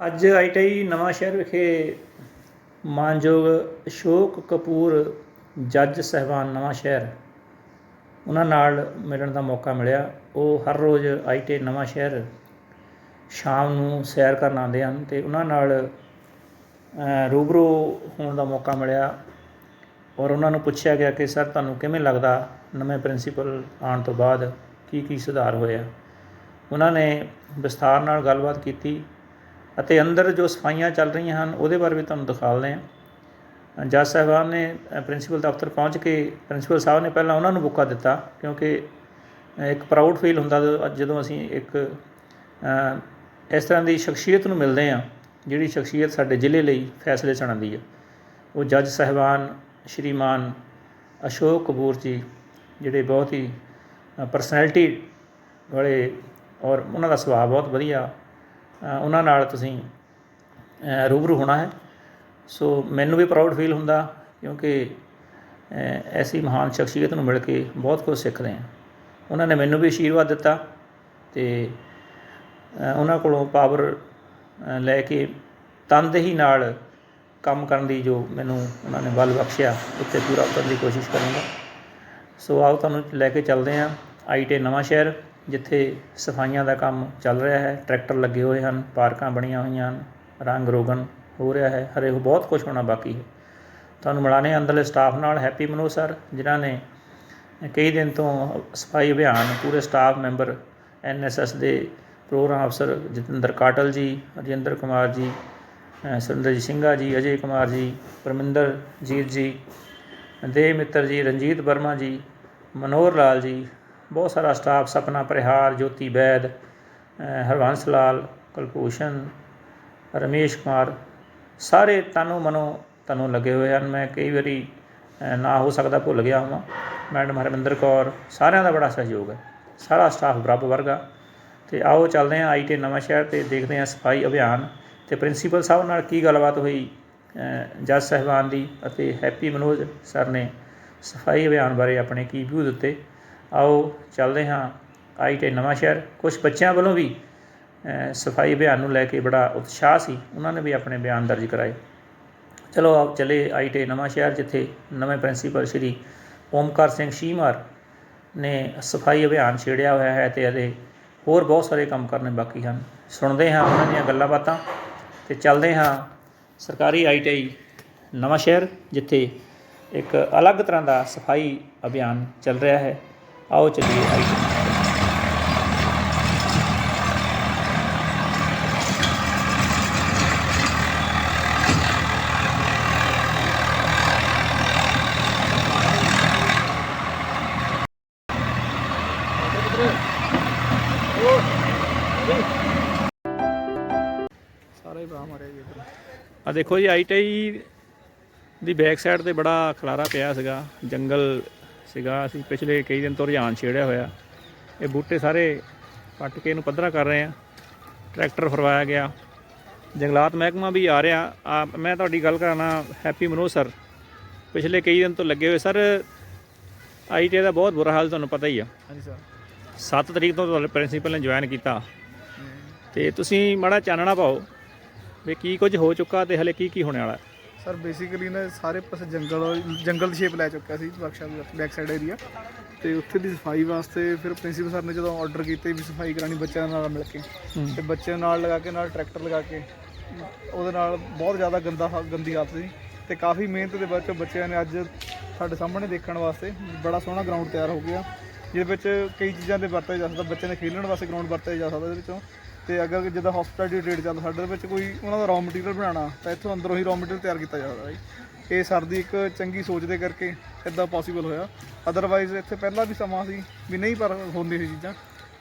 ਅੱਜ ਆਈਟੀਆਈ ਨਵਾਂ ਸ਼ਹਿਰ ਵਿਖੇ ਮਾਨਯੋਗ ਅਸ਼ੋਕ ਕਪੂਰ ਜੱਜ ਸਾਹਿਬਾਨ ਨਵਾਂ ਸ਼ਹਿਰ। ਉਹਨਾਂ ਨਾਲ ਮਿਲਣ ਦਾ ਮੌਕਾ ਮਿਲਿਆ। ਉਹ ਹਰ ਰੋਜ਼ ਆਈਟੀ ਨਵਾਂ ਸ਼ਹਿਰ ਸ਼ਾਮ ਨੂੰ ਸੈਰ ਕਰਨ ਆਉਂਦੇ ਹਨ ਤੇ ਉਹਨਾਂ ਨਾਲ ਅ, ਰੂਬਰੂ ਹੋਣ ਦਾ ਮੌਕਾ ਮਿਲਿਆ ਔਰ ਉਹਨਾਂ ਨੂੰ ਪੁੱਛਿਆ ਗਿਆ ਕਿ ਸਰ ਤੁਹਾਨੂੰ ਕਿਵੇਂ ਲੱਗਦਾ ਨਵੇਂ ਪ੍ਰਿੰਸੀਪਲ ਆਉਣ ਤੋਂ ਬਾਅਦ ਕੀ ਕੀ ਸੁਧਾਰ ਹੋਇਆ? ਉਹਨਾਂ ਨੇ ਵਿਸਥਾਰ ਨਾਲ ਗੱਲਬਾਤ ਕੀਤੀ। ਅਤੇ ਅੰਦਰ ਜੋ ਸਫਾਈਆਂ ਚੱਲ ਰਹੀਆਂ ਹਨ, ਉਹਦੇ ਬਾਰੇ ਵੀ ਤੁਹਾਨੂੰ ਦਿਖਾਉਂਦੇ ਹਾਂ। ਜੱਜ ਸਾਹਿਬਾਨ ਨੇ ਪ੍ਰਿੰਸੀਪਲ ਦਫ਼ਤਰ ਪਹੁੰਚ ਕੇ, ਪ੍ਰਿੰਸੀਪਲ ਸਾਹਿਬ ਨੇ ਪਹਿਲਾਂ ਉਹਨਾਂ ਨੂੰ ਬੁੱਕਾ ਦਿੱਤਾ, ਕਿਉਂਕਿ ਇੱਕ ਪ੍ਰਾਊਡ ਫੀਲ ਹੁੰਦਾ ਜਦੋਂ- ਜਦੋਂ ਅਸੀਂ ਇੱਕ ਇਸ ਤਰ੍ਹਾਂ ਦੀ ਸ਼ਖਸੀਅਤ ਨੂੰ ਮਿਲਦੇ ਹਾਂ, ਜਿਹੜੀ ਸ਼ਖਸੀਅਤ ਸਾਡੇ ਜ਼ਿਲ੍ਹੇ ਲਈ ਫੈਸਲੇ ਸੁਣਾਉਂਦੀ ਹੈ। ਉਹ ਜੱਜ ਸਾਹਿਬਾਨ, ਸ਼੍ਰੀਮਾਨ ਅਸ਼ੋਕ ਕਪੂਰ ਜੀ, ਜਿਹੜੇ ਬਹੁਤ ਹੀ ਪਰਸਨੈਲਿਟੀ ਵਾਲੇ ਔਰ ਉਹਨਾਂ ਦਾ ਸੁਭਾਅ ਬਹੁਤ ਵਧੀਆ ਉਹਨਾਂ ਨਾਲ ਤੁਸੀਂ ਰੂਬਰੂ ਹੋਣਾ ਹੈ। ਸੋ ਮੈਨੂੰ ਵੀ ਪ੍ਰਾਊਡ ਫੀਲ ਹੁੰਦਾ ਕਿਉਂਕਿ ਐਸੀ ਮਹਾਨ ਸ਼ਖਸੀਅਤ ਨੂੰ ਮਿਲ ਕੇ ਬਹੁਤ ਕੁਝ ਸਿੱਖਦੇ ਹਾਂ। ਉਹਨਾਂ ਨੇ ਮੈਨੂੰ ਵੀ ਆਸ਼ੀਰਵਾਦ ਦਿੱਤਾ ਤੇ ਉਹਨਾਂ ਕੋਲੋਂ ਪਾਵਰ ਲੈ ਕੇ ਤਨਦੇਹੀ ਨਾਲ ਕੰਮ ਕਰਨ ਦੀ ਜੋ ਮੈਨੂੰ ਉਹਨਾਂ ਨੇ ਬਲ ਬਖਸ਼ਿਆ, ਉੱਤੇ ਪੂਰਾ ਉਤਰਨ ਦੀ ਕੋਸ਼ਿਸ਼ ਕਰਾਂਗਾ। ਸੋ ਆਓ ਤੁਹਾਨੂੰ ਲੈ ਕੇ ਚੱਲਦੇ ਹਾਂ ਆਈਟੀ ਨਵਾਂ ਸ਼ਹਿਰ ਜਿੱਥੇ ਸਫਾਈਆਂ ਦਾ ਕੰਮ ਚੱਲ ਰਿਹਾ ਹੈ ਟਰੈਕਟਰ ਲੱਗੇ ਹੋਏ ਹਨ ਪਾਰਕਾਂ ਬਣੀਆਂ ਹੋਈਆਂ ਹਨ ਰੰਗ ਰੋਗਨ ਹੋ ਰਿਹਾ ਹੈ ਹਰੇ ਬਹੁਤ ਕੁਝ ਹੋਣਾ ਬਾਕੀ ਹੈ। ਤੁਹਾਨੂੰ ਮਿਲਾਨੇ ਅੰਦਰਲੇ ਸਟਾਫ ਨਾਲ ਹੈਪੀ ਮਨੋ ਸਰ ਜਿਨ੍ਹਾਂ ਨੇ ਕਈ ਦਿਨ ਤੋਂ ਸਫ਼ਾਈ ਅਭਿਆਨ ਪੂਰੇ ਸਟਾਫ ਮੈਂਬਰ ਐਨਐਸਐਸ ਦੇ ਪ੍ਰੋਗਰਾਮ ਅਫਸਰ ਜਤਿੰਦਰ ਕਾਟਲ ਜੀ ਰਜਿੰਦਰ ਕੁਮਾਰ ਜੀ ਅ, ਸੁਰਿੰਦਰਜੀਤ ਸਿੰਘਾ ਜੀ ਅਜੇ ਕੁਮਾਰ ਜੀ ਪਰਮਿੰਦਰ ਜੀਤ ਜੀ ਦੇ ਮਿੱਤਰ ਜੀ ਰਣਜੀਤ ਵਰਮਾ ਜੀ ਮਨੋਹਰ ਲਾਲ ਜੀ ਬਹੁਤ ਸਾਰਾ ਸਟਾਫ ਸਪਨਾ ਪ੍ਰਹਾਰ ਜੋਤੀ ਬੈਦ ਅ, ਹਰਵੰਸ ਲਾਲ ਕੁਲਭੂਸ਼ਣ ਰਮੇਸ਼ ਕੁਮਾਰ ਸਾਰੇ ਤਨੋ ਮਨੋ ਤਨੋ ਲੱਗੇ ਹੋਏ ਹਨ। ਮੈਂ ਕਈ ਵਾਰੀ ਨਾ ਹੋ ਸਕਦਾ ਭੁੱਲ ਗਿਆ ਹਾਂ ਮੈਡਮ ਹਰਮਿੰਦਰ ਕੌਰ ਸਾਰਿਆਂ ਦਾ ਬੜਾ ਸਹਿਯੋਗ ਹੈ। ਸਾਰਾ ਸਟਾਫ ਬਰਾਬਰ ਵਰਗਾ। ਤੇ ਆਓ ਚੱਲਦੇ ਹਾਂ ਆਈਟੀ ਨਵਾਂ ਸ਼ਹਿਰ ਤੇ ਦੇਖਦੇ ਹਾਂ ਸਫ਼ਾਈ ਅਭਿਆਨ। ਤੇ ਪ੍ਰਿੰਸੀਪਲ ਸਾਹਿਬ ਨਾਲ ਕੀ ਗੱਲਬਾਤ ਹੋਈ? ਅ, ਜੱਜ ਸਾਹਿਬਾਨ ਦੀ ਅਤੇ ਹੈਪੀ ਮਨੋਜ ਸਰ ਨੇ ਸਫ਼ਾਈ ਅਭਿਆਨ ਬਾਰੇ ਆਪਣੇ ਕੀ ਵਿਊ ਦਿੱਤੇ? ਆਓ ਚੱਲਦੇ ਹਾਂ ਆਈਟੀ ਨਵਾਂ ਸ਼ਹਿਰ। ਕੁਝ ਬੱਚਿਆਂ ਵੱਲੋਂ ਵੀ ਸਫ਼ਾਈ ਅਭਿਆਨ ਨੂੰ ਲੈ ਕੇ ਬੜਾ ਉਤਸ਼ਾਹ ਸੀ। ਉਹਨਾਂ ਨੇ ਵੀ ਆਪਣੇ ਬਿਆਨ ਦਰਜ ਕਰਾਏ। ਚਲੋ ਆਪ ਚਲੇ ਆਈਟੀ ਨਵਾਂ ਸ਼ਹਿਰ, ਜਿੱਥੇ ਨਵੇਂ ਪ੍ਰਿੰਸੀਪਲ ਸ਼੍ਰੀ ਓਮਕਾਰ ਸਿੰਘ ਸ਼ੀਮਾਰ ਨੇ ਸਫ਼ਾਈ ਅਭਿਆਨ ਛੇੜਿਆ ਹੋਇਆ ਹੈ ਤੇ ਇਹਦੇ ਹੋਰ ਬਹੁਤ ਸਾਰੇ ਕੰਮ ਕਰਨੇ ਬਾਕੀ ਹਨ। ਸੁਣਦੇ ਹਾਂ ਉਹਨਾਂ ਦੀਆਂ ਗੱਲਾਂ ਬਾਤਾਂ ਤੇ ਚੱਲਦੇ ਹਾਂ ਸਰਕਾਰੀ ਆਈਟੀਆਈ ਨਵਾਂ ਸ਼ਹਿਰ, ਜਿੱਥੇ ਇੱਕ ਅਲੱਗ ਤਰ੍ਹਾਂ ਦਾ ਸਫ਼ਾਈ ਅਭਿਆਨ ਚੱਲ ਰਿਹਾ ਹੈ। ਆਓ ਚੱਲੀਏ ਇੱਧਰ। ਆ ਦੇਖੋ ਜੀ ਆਈਟੀਆਈ ਦੀ ਬੈਕ ਸਾਈਡ ਤੇ ਬੜਾ ਖਲਾਰਾ ਪਿਆ ਸੀਗਾ ਜੰਗਲ ਸੀਗਾ। ਅਸੀਂ ਪਿਛਲੇ ਕਈ ਦਿਨ ਤੋਂ ਰੁਝਾਨ ਛੇੜਿਆ ਹੋਇਆ। ਇਹ ਬੂਟੇ ਸਾਰੇ ਪੱਟ ਕੇ ਇਹਨੂੰ ਪੱਧਰਾ ਕਰ ਰਹੇ ਆ। ਟਰੈਕਟਰ ਫਰਵਾਇਆ ਗਿਆ। ਜੰਗਲਾਤ ਮਹਿਕਮਾ ਵੀ ਆ ਰਿਹਾ। ਆ ਮੈਂ ਤੁਹਾਡੀ ਗੱਲ ਕਰਾਣਾ ਹੈਪੀ ਮਨੋਜ ਸਰ। ਪਿਛਲੇ ਕਈ ਦਿਨ ਤੋਂ ਲੱਗੇ ਹੋਏ। ਸਰ ਆਈਟੀ ਦਾ ਬਹੁਤ ਬੁਰਾ ਹਾਲ ਤੁਹਾਨੂੰ ਪਤਾ ਹੀ ਆ। ਹਾਂਜੀ ਸਰ। 7 ਤਰੀਕ ਤੋਂ ਤੁਹਾਡੇ ਪ੍ਰਿੰਸੀਪਲ ਨੇ ਜੁਆਇਨ ਕੀਤਾ। ਤੇ ਤੁਸੀਂ ਮਾੜਾ ਚਾਨਣਾ ਪਾਓ ਵੀ ਕੀ ਕੁਝ ਹੋ ਚੁੱਕਾ ਤੇ ਹਲੇ ਕੀ ਕੀ ਹੋਣੇ ਵਾਲਾ। ਹੈ। ਸਰ ਬੇਸਿਕਲੀ ਨਾ ਸਾਰੇ ਪਾਸੇ ਜੰਗਲ ਜੰਗਲ ਦੀ ਸ਼ੇਪ ਲੈ ਚੁੱਕਿਆ ਸੀ ਵਰਕਸ਼ਾਪ ਦਾ ਬੈਕ ਸਾਈਡ ਏਰੀਆ ਤੇ ਉੱਥੇ ਦੀ ਸਫ਼ਾਈ ਵਾਸਤੇ ਫਿਰ ਪ੍ਰਿੰਸੀਪਲ ਸਰ ਨੇ ਜਦੋਂ ਆਰਡਰ ਕੀਤੇ ਵੀ ਸਫ਼ਾਈ ਕਰਾਣੀ ਬੱਚਿਆਂ ਨਾਲ ਮਿਲ ਕੇ ਤੇ ਬੱਚਿਆਂ ਨਾਲ ਲਗਾ ਕੇ ਨਾਲ ਟਰੈਕਟਰ ਲਗਾ ਕੇ ਉਹਦੇ ਨਾਲ ਬਹੁਤ ਜ਼ਿਆਦਾ ਗੰਦਾ ਗੰਦੀ ਹਾਲਤ ਸੀ। ਤੇ ਕਾਫੀ ਮਿਹਨਤ ਦੇ ਬਾਅਦ ਬੱਚਿਆਂ ਨੇ ਅੱਜ ਸਾਡੇ ਸਾਹਮਣੇ ਦੇਖਣ ਵਾਸਤੇ ਬੜਾ ਸੋਹਣਾ ਗਰਾਊਂਡ ਤਿਆਰ ਹੋ ਗਿਆ। ਜਿਹਦੇ ਵਿੱਚ ਕਈ ਚੀਜ਼ਾਂ ਦੇ ਵਰਤਿਆ ਜਾ ਸਕਦਾ ਬੱਚਿਆਂ ਦੇ ਖੇਡਣ ਵਾਸਤੇ ਗਰਾਊਂਡ ਵਰਤਿਆ ਜਾ ਸਕਦਾ ਇਹਦੇ ਵਿੱਚੋਂ ਤੇ ਅਗਰ ਜਿੱਦਾਂ ਹਸਪੀਟੈਲਿਟੀ ਟ੍ਰੇਡ ਚੱਲਦਾ ਸਾਡੇ ਵਿੱਚ ਕੋਈ ਉਹਨਾਂ ਦਾ ਰॉ ਮਟੀਰੀਅਲ ਬਣਾਉਣਾ ਤਾਂ ਇੱਥੋਂ ਅੰਦਰੋਂ ਹੀ ਰॉ ਮਟੀਰੀਅਲ ਤਿਆਰ ਕੀਤਾ ਜਾ ਸਕਦਾ ਜੀ। ਇਹ ਸਰ ਦੀ ਇੱਕ ਚੰਗੀ ਸੋਚ ਦੇ ਕਰਕੇ ਇਦਾਂ ਪੋਸੀਬਲ ਹੋਇਆ। ਅਦਰਵਾਈਜ਼ ਇੱਥੇ ਪਹਿਲਾਂ ਵੀ ਸਮਾਂ ਸੀ ਵੀ ਨਹੀਂ ਪਰ ਹੁੰਦੀ ਸੀ ਚੀਜ਼ਾਂ।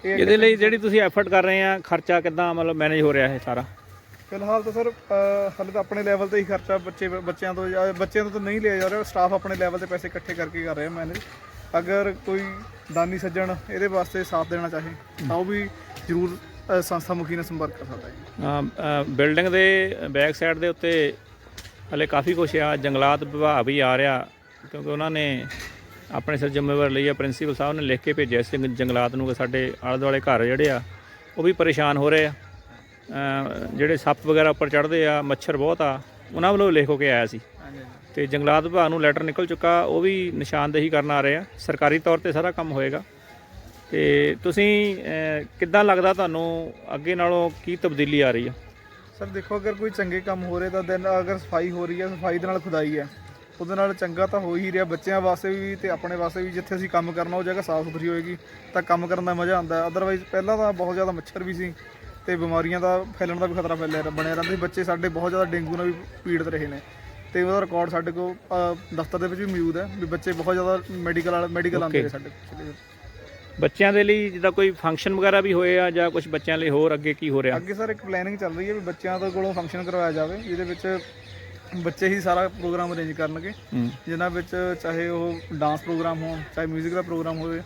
ਇਹ ਇਹਦੇ ਲਈ ਜਿਹੜੀ ਤੁਸੀਂ ਐਫਰਟ ਕਰ ਰਹੇ ਆ ਖਰਚਾ ਕਿੱਦਾਂ ਮਤਲਬ ਮੈਨੇਜ ਹੋ ਰਿਹਾ ਹੈ ਸਾਰਾ? ਫਿਲਹਾਲ ਤਾਂ ਸਰ ਹਾਲੇ ਤਾਂ ਆਪਣੇ ਲੈਵਲ ਤੇ ਹੀ ਖਰਚਾ ਬੱਚੇ ਬੱਚਿਆਂ ਤੋਂ ਬੱਚਿਆਂ ਤੋਂ ਤਾਂ ਨਹੀਂ ਲਿਆ ਜਾ ਰਿਹਾ ਸਟਾਫ ਆਪਣੇ ਲੈਵਲ ਤੇ ਪੈਸੇ ਇਕੱਠੇ ਕਰਕੇ ਕਰ ਰਿਹਾ ਮੈਨੇਜ ਅਗਰ ਕੋਈ ਦਾਨੀ ਸੱਜਣ ਇਹਦੇ ਵਾਸਤੇ ਸਾਥ ਦੇਣਾ ਚਾਹੇ ਤਾਂ ਉਹ ਵੀ ਜ਼ਰੂਰ ਅ, ਸੰਸਥਾ ਮੁਖੀ ਨਾਲ ਸੰਪਰਕ ਕਰ ਸਕਦਾ ਹੈ ਬਿਲਡਿੰਗ ਦੇ ਬੈਕ ਸਾਈਡ ਦੇ ਉੱਤੇ ਹਲੇ ਕਾਫੀ ਕੁਛ ਆ ਜੰਗਲਾਤ ਵਿਭਾਗ ਵੀ ਆ ਰਿਹਾ ਕਿਉਂਕਿ ਉਹਨਾਂ ਨੇ ਆਪਣੇ ਸਿਰ ਜ਼ਿੰਮੇਵਾਰ ਲਈ ਆ ਪ੍ਰਿੰਸੀਪਲ ਸਾਹਿਬ ਨੇ ਲਿਖ ਕੇ ਭੇਜਿਆ ਸੀ ਜੰਗਲਾਤ ਨੂੰ ਕਿ ਸਾਡੇ ਆਲੇ ਦੁਆਲੇ ਘਰ ਜਿਹੜੇ ਆ ਉਹ ਵੀ ਪਰੇਸ਼ਾਨ ਹੋ ਰਹੇ ਆ। ਅ, ਜਿਹੜੇ ਸੱਪ ਵਗੈਰਾ ਉੱਪਰ ਚੜ੍ਹਦੇ ਆ ਮੱਛਰ ਬਹੁਤ ਆ ਉਹਨਾਂ ਵੱਲੋਂ ਲਿਖ ਹੋ ਕੇ ਆਇਆ ਸੀ। ਹਾਂਜੀ ਹਾਂਜੀ ਤੇ ਜੰਗਲਾਤ ਵਿਭਾਗ ਨੂੰ ਲੈਟਰ ਨਿਕਲ ਚੁੱਕਾ ਉਹ ਵੀ ਨਿਸ਼ਾਨਦੇਹੀ ਕਰਨ ਆ ਰਹੇ ਆ ਸਰਕਾਰੀ ਤੌਰ ਤੇ ਸਾਰਾ ਕੰਮ ਹੋਏਗਾ। ਤੇ ਤੁਸੀਂ ਕਿੱਦਾਂ ਲੱਗਦਾ ਤੁਹਾਨੂੰ ਅੱਗੇ ਨਾਲੋਂ ਕੀ ਤਬਦੀਲੀ ਆ ਰਹੀ ਆ? ਸਰ ਦੇਖੋ ਅਗਰ ਕੋਈ ਚੰਗੇ ਕੰਮ ਹੋ ਰਹੇ ਤਾਂ ਦਿਨ ਅਗਰ ਸਫ਼ਾਈ ਹੋ ਰਹੀ ਹੈ ਸਫ਼ਾਈ ਦੇ ਨਾਲ ਖੁਦਾਈ ਹੈ। ਉਹਦੇ ਨਾਲ ਚੰਗਾ ਤਾਂ ਹੋ ਹੀ ਰਿਹਾ ਬੱਚਿਆਂ ਵਾਸਤੇ ਵੀ ਤੇ ਆਪਣੇ ਵਾਸਤੇ ਵੀ ਜਿੱਥੇ ਅਸੀਂ ਕੰਮ ਕਰਨਾ ਉਹ ਜਗ੍ਹਾ ਸਾਫ਼ ਸੁਥਰੀ ਹੋਏਗੀ ਤਾਂ ਕੰਮ ਕਰਨ ਦਾ ਮਜ਼ਾ ਆਉਂਦਾ ਅਦਰਵਾਈਜ਼ ਪਹਿਲਾਂ ਤਾਂ ਬਹੁਤ ਜ਼ਿਆਦਾ ਮੱਛਰ ਵੀ ਸੀ ਤੇ ਬਿਮਾਰੀਆਂ ਦਾ ਫੈਲਣ ਦਾ ਵੀ ਖਤਰਾ ਫੈਲਿਆ ਬਣਿਆ ਰਹਿੰਦਾ ਸੀ। ਬੱਚੇ ਸਾਡੇ ਬਹੁਤ ਜ਼ਿਆਦਾ ਡੇਂਗੂ ਨਾਲ ਵੀ ਪੀੜਤ ਰਹੇ ਨੇ ਤੇ ਉਹਦਾ ਰਿਕਾਰਡ ਸਾਡੇ ਕੋਲ ਦਫ਼ਤਰ ਦੇ ਵਿੱਚ ਵੀ ਮੌਜੂਦ ਹੈ ਵੀ ਬੱਚੇ ਬਹੁਤ ਜ਼ਿਆਦਾ ਮੈਡੀਕਲ ਮੈਡੀਕਲ ਆਉਂਦੇ ਨੇ ਸਾਡੇ ਬੱਚਿਆਂ ਦੇ ਲਈ ਜਿੱਦਾਂ ਕੋਈ ਫੰਕਸ਼ਨ ਵਗੈਰਾ ਵੀ ਹੋਏ ਆ ਜਾਂ ਕੁਝ ਬੱਚਿਆਂ ਲਈ ਹੋਰ ਅੱਗੇ ਕੀ ਹੋ ਰਿਹਾ? ਅੱਗੇ ਸਰ ਇੱਕ ਪਲੈਨਿੰਗ ਚੱਲ ਰਹੀ ਹੈ ਵੀ ਬੱਚਿਆਂ ਦੇ ਕੋਲੋਂ ਫੰਕਸ਼ਨ ਕਰਵਾਇਆ ਜਾਵੇ। ਜਿਹਦੇ ਵਿੱਚ ਬੱਚੇ ਹੀ ਸਾਰਾ ਪ੍ਰੋਗਰਾਮ ਅਰੇਂਜ ਕਰਨਗੇ। ਜਿਨ੍ਹਾਂ ਵਿੱਚ ਚਾਹੇ ਉਹ ਡਾਂਸ ਪ੍ਰੋਗਰਾਮ ਹੋਣ ਚਾਹੇ 뮤직 ਦਾ ਪ੍ਰੋਗਰਾਮ ਹੋਵੇ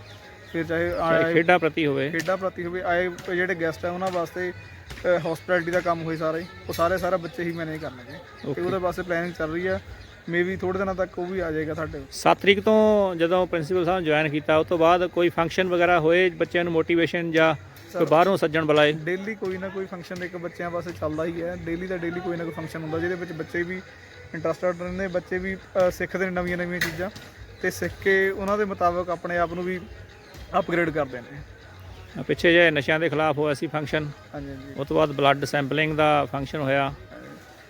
ਫਿਰ ਚਾਹੇ ਆਏ ਖੇਡਾਂ ਪ੍ਰਤੀ ਹੋਵੇ। ਖੇਡਾਂ ਪ੍ਰਤੀ ਹੋਵੇ ਆਏ ਜਿਹੜੇ ਗੈਸਟ ਆ ਉਹਨਾਂ ਵਾਸਤੇ ਹਸਪਿਟੈਲਿਟੀ ਦਾ ਕੰਮ ਹੋਏ ਸਾਰੇ ਉਹ ਸਾਰੇ ਸਾਰਾ ਬੱਚੇ ਹੀ ਮੈਨੇਜ ਕਰਨਗੇ। ਤੇ ਉਹਦੇ ਵਾਸਤੇ ਪਲੈਨਿੰਗ ਚੱਲ ਰਹੀ ਆ। ਮੇਬੀ ਥੋੜੇ ਦਿਨਾਂ ਤੱਕ ਉਹ ਵੀ ਆ ਜਾਏਗਾ ਸਾਡੇ 7 ਤਰੀਕ ਤੋਂ ਜਦੋਂ ਪ੍ਰਿੰਸੀਪਲ ਸਾਹਿਬ ਜੁਆਇਨ ਕੀਤਾ ਉਸ ਤੋਂ ਬਾਅਦ ਕੋਈ ਫੰਕਸ਼ਨ ਵਗੈਰਾ ਹੋਏ ਬੱਚਿਆਂ ਨੂੰ ਮੋਟੀਵੇਸ਼ਨ ਜਾਂ ਕੋਈ ਬਾਹਰੋਂ ਸੱਜਣ ਬੁਲਾਏ? ਡੇਲੀ ਕੋਈ ਨਾ ਕੋਈ ਫੰਕਸ਼ਨ ਇੱਕ ਬੱਚਿਆਂ ਵਾਸਤੇ ਚੱਲਦਾ ਹੀ ਹੈ। ਡੇਲੀ ਦਾ ਡੇਲੀ ਕੋਈ ਨਾ ਕੋਈ ਫੰਕਸ਼ਨ ਹੁੰਦਾ ਜਿਹਦੇ ਵਿੱਚ ਬੱਚੇ ਵੀ ਇੰਟਰਸਟਡ ਰਹਿੰਦੇ ਬੱਚੇ ਵੀ ਅ, ਸਿੱਖਦੇ ਨੇ ਨਵੀਆਂ ਨਵੀਆਂ ਚੀਜ਼ਾਂ। ਤੇ ਸਿੱਖ ਕੇ ਉਹਨਾਂ ਦੇ ਮੁਤਾਬਕ ਆਪਣੇ ਆਪ ਨੂੰ ਵੀ ਅਪਗ੍ਰੇਡ ਕਰਦੇ ਨੇ। ਪਿੱਛੇ ਜੇ ਨਸ਼ਿਆਂ ਦੇ ਖਿਲਾਫ ਹੋਇਆ ਸੀ ਫੰਕਸ਼ਨ ਹਾਂਜੀ ਹਾਂਜੀ। ਉਸ ਤੋਂ ਬਾਅਦ ਬਲੱਡ ਸੈਂਪਲਿੰਗ ਦਾ ਫੰਕਸ਼ਨ ਹੋਇਆ।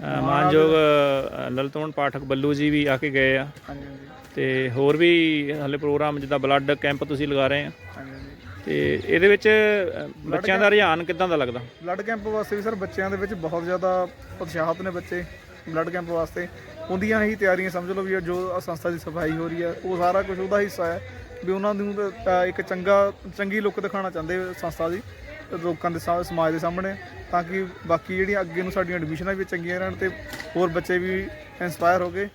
ਮਾਨਯੋਗ ਅ, ਲਲਤੋਨ ਪਾਠਕ ਬੱਲੂ ਜੀ ਵੀ ਆ ਕੇ ਗਏ ਆ। ਤੇ ਹੋਰ ਵੀ ਹਲੇ ਪ੍ਰੋਗਰਾਮ ਜਿੱਦਾਂ ਬਲੱਡ ਕੈਂਪ ਤੁਸੀਂ ਲਗਾ ਰਹੇ ਆ। ਤੇ ਇਹਦੇ ਵਿੱਚ ਬੱਚਿਆਂ ਦਾ ਰੁਝਾਨ ਕਿੱਦਾਂ ਦਾ ਲੱਗਦਾ? ਬਲੱਡ ਕੈਂਪ ਵਾਸਤੇ ਵੀ ਸਰ ਬੱਚਿਆਂ ਦੇ ਵਿੱਚ ਬਹੁਤ ਜ਼ਿਆਦਾ ਉਤਸ਼ਾਹਤ ਨੇ ਬੱਚੇ ਬਲੱਡ ਕੈਂਪ ਵਾਸਤੇ। ਉਹਦੀਆਂ ਹੀ ਤਿਆਰੀਆਂ ਸਮਝ ਲਓ ਵੀ ਜੋ ਸੰਸਥਾ ਦੀ ਸਫ਼ਾਈ ਹੋ ਰਹੀ ਹੈ ਉਹ ਸਾਰਾ ਕੁਝ ਉਹਦਾ ਹਿੱਸਾ ਹੈ ਵੀ ਉਹਨਾਂ ਨੂੰ ਇੱਕ ਚੰਗਾ ਚੰਗੀ ਲੁੱਕ ਦਿਖਾਉਣਾ ਚਾਹੁੰਦੇ ਸੰਸਥਾ ਦੀ ਲੋਕਾਂ ਦੇ ਸਮਾਜ ਦੇ ਸਾਹਮਣੇ। ਤਾਂ ਕਿ ਬਾਕੀ ਜਿਹੜੀਆਂ ਅੱਗੇ ਨੂੰ ਸਾਡੀਆਂ ਐਡਮਿਸ਼ਨਾਂ ਵੀ ਚੰਗੀਆਂ ਰਹਿਣ ਤੇ ਹੋਰ ਬੱਚੇ ਵੀ ਇਨਸਪਾਇਰ ਹੋ ਕੇ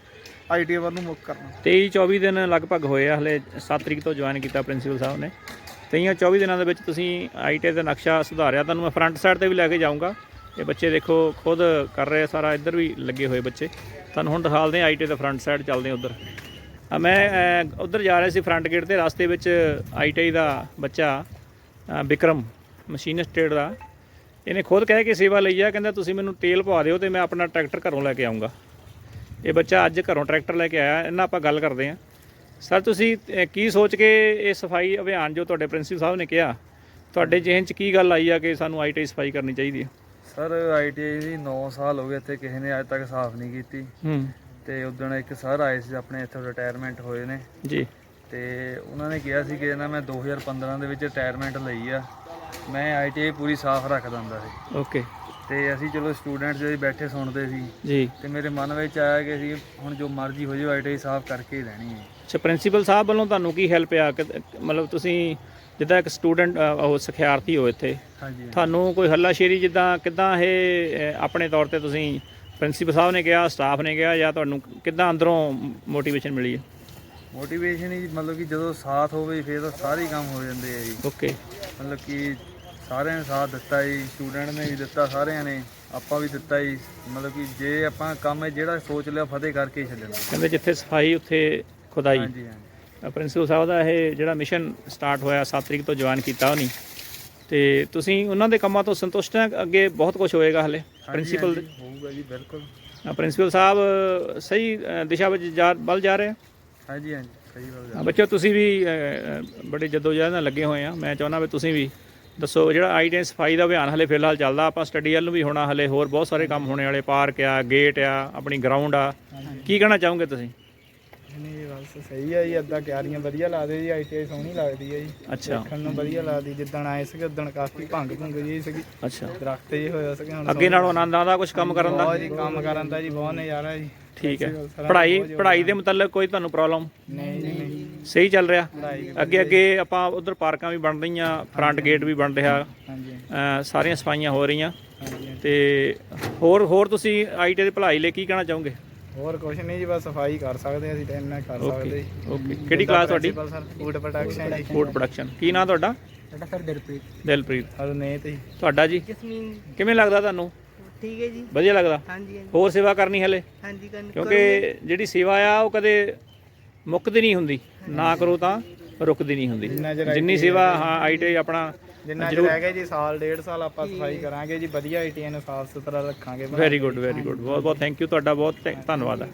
ਆਈਟੀ ਵੱਲ ਨੂੰ ਮੁੱਖ ਕਰਨ। 23 24 ਦਿਨ ਲਗਭਗ ਹੋਏ ਆ ਹਲੇ 7 ਤਰੀਕ ਤੋਂ ਜੁਆਇਨ ਕੀਤਾ ਪ੍ਰਿੰਸੀਪਲ ਸਾਹਿਬ ਨੇ। ਤੇਈਆਂ 24 ਦਿਨਾਂ ਦੇ ਵਿੱਚ ਤੁਸੀਂ ਆਈਟੀ ਦਾ ਨਕਸ਼ਾ ਸੁਧਾਰਿਆ। ਤੁਹਾਨੂੰ ਮੈਂ ਫਰੰਟ ਸਾਈਡ ਤੇ ਵੀ ਲੈ ਕੇ ਜਾਊਂਗਾ। ਇਹ ਬੱਚੇ ਦੇਖੋ ਖੁਦ ਕਰ ਰਹੇ ਆ ਸਾਰਾ ਇੱਧਰ ਵੀ ਲੱਗੇ ਹੋਏ ਬੱਚੇ। ਤੁਹਾਨੂੰ ਹੁਣ ਦਿਖਾਲਦੇ ਆ ਆਈਟੀ ਦਾ ਫਰੰਟ ਸਾਈਡ ਚੱਲਦੇ ਆ ਉੱਧਰ। ਆ ਮੈਂ ਅ, ਉੱਧਰ ਜਾ ਰਿਹਾ ਸੀ ਫਰੰਟ ਗੇਟ ਤੇ ਰਸਤੇ ਵਿੱਚ ਆਈਟੀ ਦਾ ਬੱਚਾ ਅ, ਵਿਕਰਮ ਮਸ਼ੀਨਿਸਟ ਟ੍ਰੇਡ ਦਾ। ਇਹਨੇ ਖੁਦ ਕਹਿ ਕੇ ਸੇਵਾ ਲਈ ਆ ਕਹਿੰਦਾ ਤੁਸੀਂ ਮੈਨੂੰ ਤੇਲ ਪਵਾ ਦਿਓ ਤੇ ਮੈਂ ਆਪਣਾ ਟਰੈਕਟਰ ਘਰੋਂ ਲੈ ਕੇ ਆਉਂਗਾ। ਇਹ ਬੱਚਾ ਅੱਜ ਘਰੋਂ ਟਰੈਕਟਰ ਲੈ ਕੇ ਆਇਆ ਇਹਨਾਂ ਆਪਾਂ ਗੱਲ ਕਰਦੇ ਹਾਂ। ਸਰ ਤੁਸੀਂ ਕੀ ਸੋਚ ਕੇ ਇਹ ਸਫ਼ਾਈ ਅਭਿਆਨ ਜੋ ਤੁਹਾਡੇ ਪ੍ਰਿੰਸੀਪਲ ਸਾਹਿਬ ਨੇ ਕਿਹਾ ਤੁਹਾਡੇ ਜਿਹਨ ਚ ਕੀ ਗੱਲ ਆਈ ਆ ਕਿ ਸਾਨੂੰ ਆਈਟੀ ਸਫ਼ਾਈ ਕਰਨੀ ਚਾਹੀਦੀ ਹੈ ਸਰ ਆਈਟੀਆਈ ਦੀ 9 ਸਾਲ ਹੋ ਗਏ ਇੱਥੇ ਕਿਸੇ ਨੇ ਅੱਜ ਤੱਕ ਸਾਫ਼ ਨਹੀਂ ਕੀਤੀ। ਹੂੰ। ਤੇ ਉਦੋਂ ਇੱਕ ਸਰ ਆਏ ਸੀ ਆਪਣੇ ਇੱਥੋਂ ਰਿਟਾਇਰਮੈਂਟ ਹੋਏ ਨੇ। ਜੀ। ਤੇ ਉਹਨਾਂ ਨੇ ਕਿਹਾ ਸੀ ਕਿ ਨਾ ਮੈਂ 2015 ਦੇ ਵਿੱਚ ਰਿਟਾਇਰਮੈਂਟ ਲਈ ਆ। ਮੈਂ ਆਈਟੀਆਈ ਪੂਰੀ ਸਾਫ਼ ਰੱਖ ਦਿੰਦਾ ਸੀ। ਓਕੇ। ਤੇ ਅਸੀਂ ਚਲੋ ਸਟੂਡੈਂਟਸ ਜਿਹੜੇ ਬੈਠੇ ਸੁਣਦੇ ਸੀ। ਜੀ। ਤੇ ਮੇਰੇ ਮਨ ਵਿੱਚ ਆਇਆ ਕਿ ਅਸੀਂ ਹੁਣ ਜੋ ਮਰਜ਼ੀ ਹੋ ਜਾਵੇ ਆਈਟੀਆਈ ਸਾਫ਼ ਕਰਕੇ ਹੀ ਰਹਿਣੀ ਹੈ। ਅੱਛਾ ਪ੍ਰਿੰਸੀਪਲ ਸਾਹਿਬ ਵੱਲੋਂ ਤੁਹਾਨੂੰ ਕੀ ਹੈਲਪ ਆ? ਕਿ- ਮਤਲਬ ਤੁਸੀਂ ਜਿੱਦਾਂ ਇੱਕ ਸਟੂਡੈਂਟ ਉਹ ਸਿਖਿਆਰਥੀ ਹੋ ਇੱਥੇ। ਹਾਂਜੀ ਤੁਹਾਨੂੰ ਕੋਈ ਹੱਲਾਸ਼ੇਰੀ ਜਿੱਦਾਂ ਕਿੱਦਾਂ ਇਹ ਆਪਣੇ ਤੌਰ ਤੇ ਤੁਸੀਂ ਪ੍ਰਿੰਸੀਪਲ ਸਾਹਿਬ ਨੇ ਕਿਹਾ ਸਟਾਫ ਨੇ ਕਿਹਾ ਜਾਂ ਤੁਹਾਨੂੰ ਕਿੱਦਾਂ ਅੰਦਰੋਂ ਮੋਟੀਵੇਸ਼ਨ ਮਿਲੀ ਹੈ? ਮੋਟੀਵੇਸ਼ਨ ਹੀ ਮਤਲਬ ਕਿ ਜਦੋਂ ਸਾਥ ਹੋਵੇ ਫਿਰ ਤਾਂ ਸਾਰੇ ਹੀ ਕੰਮ ਹੋ ਜਾਂਦੇ ਆ ਜੀ। ਓਕੇ ਮਤਲਬ ਕਿ ਸਾਰਿਆਂ ਨੇ ਸਾਥ ਦਿੱਤਾ ਜੀ ਸਟੂਡੈਂਟ ਨੇ ਵੀ ਦਿੱਤਾ ਸਾਰਿਆਂ ਨੇ ਆਪਾਂ ਵੀ ਦਿੱਤਾ ਜੀ। ਮਤਲਬ ਕਿ ਜੇ ਆਪਾਂ ਕੰਮ ਹੈ ਜਿਹੜਾ ਸੋਚ ਲਿਆ ਫਤਿਹ ਕਰਕੇ ਹੀ ਛੱਡਣਾ। ਕਹਿੰਦੇ ਜਿੱਥੇ ਸਫ਼ਾਈ ਉੱਥੇ ਖੁਦਾਈ। ਹਾਂਜੀ ਹਾਂਜੀ। ਪ੍ਰਿੰਸੀਪਲ ਸਾਹਿਬ ਦਾ ਇਹ ਜਿਹੜਾ ਮਿਸ਼ਨ ਸਟਾਰਟ ਹੋਇਆ 7 ਤਰੀਕ ਤੋਂ ਜੁਆਇਨ ਕੀਤਾ ਉਹਨੀ। ਤੇ ਤੁਸੀਂ ਉਹਨਾਂ ਦੇ ਕੰਮਾਂ ਤੋਂ ਸੰਤੁਸ਼ਟ ਹੈ ਅੱਗੇ ਬਹੁਤ ਕੁਝ ਹੋਏਗਾ ਹਲੇ ਪ੍ਰਿੰਸੀਪਲ ਹੋਊਗਾ ਜੀ ਬਿਲਕੁਲ। ਪ੍ਰਿੰਸੀਪਲ ਸਾਹਿਬ ਸਹੀ ਦਿਸ਼ਾ ਵਿੱਚ ਜਾ ਵੱਲ ਜਾ ਰਹੇ ਆ? ਹਾਂਜੀ ਹਾਂਜੀ ਸਹੀ ਗੱਲ ਹਾਂ, ਬੱਚਿਓ ਤੁਸੀਂ ਵੀ ਅ, ਅ, ਬੜੇ ਜਦੋਜਹਿਦ ਨਾਲ ਲੱਗੇ ਹੋਏ ਆ। ਮੈਂ ਚਾਹੁੰਦਾ ਵੀ ਤੁਸੀਂ ਵੀ ਦੱਸੋ ਜਿਹੜਾ ਆਈਡੀ ਸਫ਼ਾਈ ਦਾ ਅਭਿਆਨ ਹਲੇ ਫਿਲਹਾਲ ਚੱਲਦਾ ਆਪਾਂ ਸਟੱਡੀ ਵੱਲ ਨੂੰ ਵੀ ਹੋਣਾ ਹਲੇ ਹੋਰ ਬਹੁਤ ਸਾਰੇ ਕੰਮ ਹੋਣੇ ਵਾਲੇ ਪਾਰਕ ਆ ਗੇਟ ਆ ਆਪਣੀ ਗਰਾਊਂਡ ਆ। ਕੀ ਕਹਿਣਾ ਚਾਹੋਗੇ ਤੁਸੀਂ? ਨਹੀਂ ਬਸ ਸਹੀ ਹੈ ਜੀ ਅੱਦਾ ਕਿਆਰੀਆਂ ਵਧੀਆ ਲੱਗਦੇ ਜੀ ਆਈਟੀਆਈ ਸੋਹਣੀ ਲੱਗਦੀ ਹੈ ਜੀ। ਅੱਛਾ। ਦੇਖਣ ਨੂੰ ਵਧੀਆ ਲੱਗਦੀ ਜਿੱਦਣ ਆਏ ਸੀਗੇ ਉਦਣ ਕਾਫੀ ਭੰਗ ਭੁੰਗ ਜੀ ਸੀਗੀ। ਅੱਛਾ। ਦਰਖਤ ਜੀ ਹੋਇਆ ਸੀਗੇ ਹੁਣ ਅੱਗੇ ਨਾਲੋਂ ਆਨੰਦ ਆਉਂਦਾ ਕੁਝ ਕੰਮ ਕਰਨ ਦਾ? ਬਹੁਤ ਜੀ ਕੰਮ ਕਰਨ ਦਾ ਜੀ ਬਹੁਤ ਨਜ਼ਾਰਾ ਜੀ। ਠੀਕ ਹੈ। ਪੜ੍ਹਾਈ ਪੜ੍ਹਾਈ ਦੇ ਮੁਤਲਕ ਕੋਈ ਤੁਹਾਨੂੰ ਪ੍ਰੋਬਲਮ ਨਹੀਂ ਜੀ ਨਹੀਂ। ਸਹੀ ਚੱਲ ਰਿਹਾ। ਅੱਗੇ ਅੱਗੇ ਆਪਾਂ ਉਧਰ ਪਾਰਕਾਂ ਵੀ ਬਣ ਰਹੀਆਂ ਫਰੰਟ ਗੇਟ ਵੀ ਬਣ ਰਿਹਾ। ਹਾਂਜੀ। ਸਾਰੀਆਂ ਸਫਾਈਆਂ ਹੋ ਰਹੀਆਂ। ਹਾਂਜੀ ਤੇ ਹੋਰ ਹੋਰ ਤੁਸੀਂ ਆਈਟੀ ਦੀ ਭਲਾਈ ਲਈ ਕੀ ਕਹਿਣਾ ਚਾਹੋਗੇ? ਹੋਰ ਕੁਝ ਨਹੀਂ ਜੀ ਬਸ ਸਫ਼ਾਈ ਕਰ ਸਕਦੇ ਹਾਂ ਅਸੀਂ ਤਾਂ ਇੰਨਾ ਕਰ ਸਕਦੇ ਓਕੇ ਜੀ ਓਕੇ। ਕਿਹੜੀ ਕਲਾਸ ਤੁਹਾਡੀ? ਫੂਡ ਪ੍ਰੋਡਕਸ਼ਨ ਜੀ। ਫੂਡ ਪ੍ਰੋਡਕਸ਼ਨ ਕੀ ਨਾਂ ਤੁਹਾਡਾ? ਸਾਡਾ ਸਰ ਦਿਲਪ੍ਰੀਤ। ਦਿਲਪ੍ਰੀਤ। ਹਰ ਨੇ ਤੇ ਤੁਹਾਡਾ ਜੀ? ਕਿਵੇਂ ਲੱਗਦਾ ਤੁਹਾਨੂੰ? ਠੀਕ ਹੈ ਜੀ। ਵਧੀਆ ਲੱਗਦਾ। ਹਾਂਜੀ ਹਾਂਜੀ। ਹੋਰ ਸੇਵਾ ਕਰਨੀ ਹਲੇ? ਹਾਂਜੀ ਕਰਨ ਕਿਉਂਕਿ ਜਿਹੜੀ ਸੇਵਾ ਆ ਉਹ ਕਦੇ ਮੁੱਕਦੀ ਨਹੀਂ ਹੁੰਦੀ। ਨਾ ਕਰੋ ਤਾਂ ਰੁਕਦੀ ਨਹੀਂ ਹੁੰਦੀ। ਜਿੰਨਾ ਚਿਰ ਜਿੰਨੀ ਸੇਵਾ ਹਾਂ ਆਈਟੀ ਆਪਣਾ ਜਿੰਨਾ ਚਿਰ ਰਹਿ ਗਿਆ ਜੀ ਸਾਲ ਡੇਢ ਸਾਲ ਆਪਾਂ ਸਫ਼ਾਈ ਕਰਾਂਗੇ ਜੀ ਵਧੀਆ ਆਈਟੀਆਈ ਨੂੰ ਸਾਫ਼ ਸੁਥਰਾ ਰੱਖਾਂਗੇ ਵੈਰੀ ਗੁੱਡ ਵੈਰੀ ਗੁੱਡ ਬਹੁਤ ਬਹੁਤ ਥੈਂਕ ਯੂ ਤੁਹਾਡਾ ਬਹੁਤ ਥੈਂ- ਧੰਨਵਾਦ ਹੈ।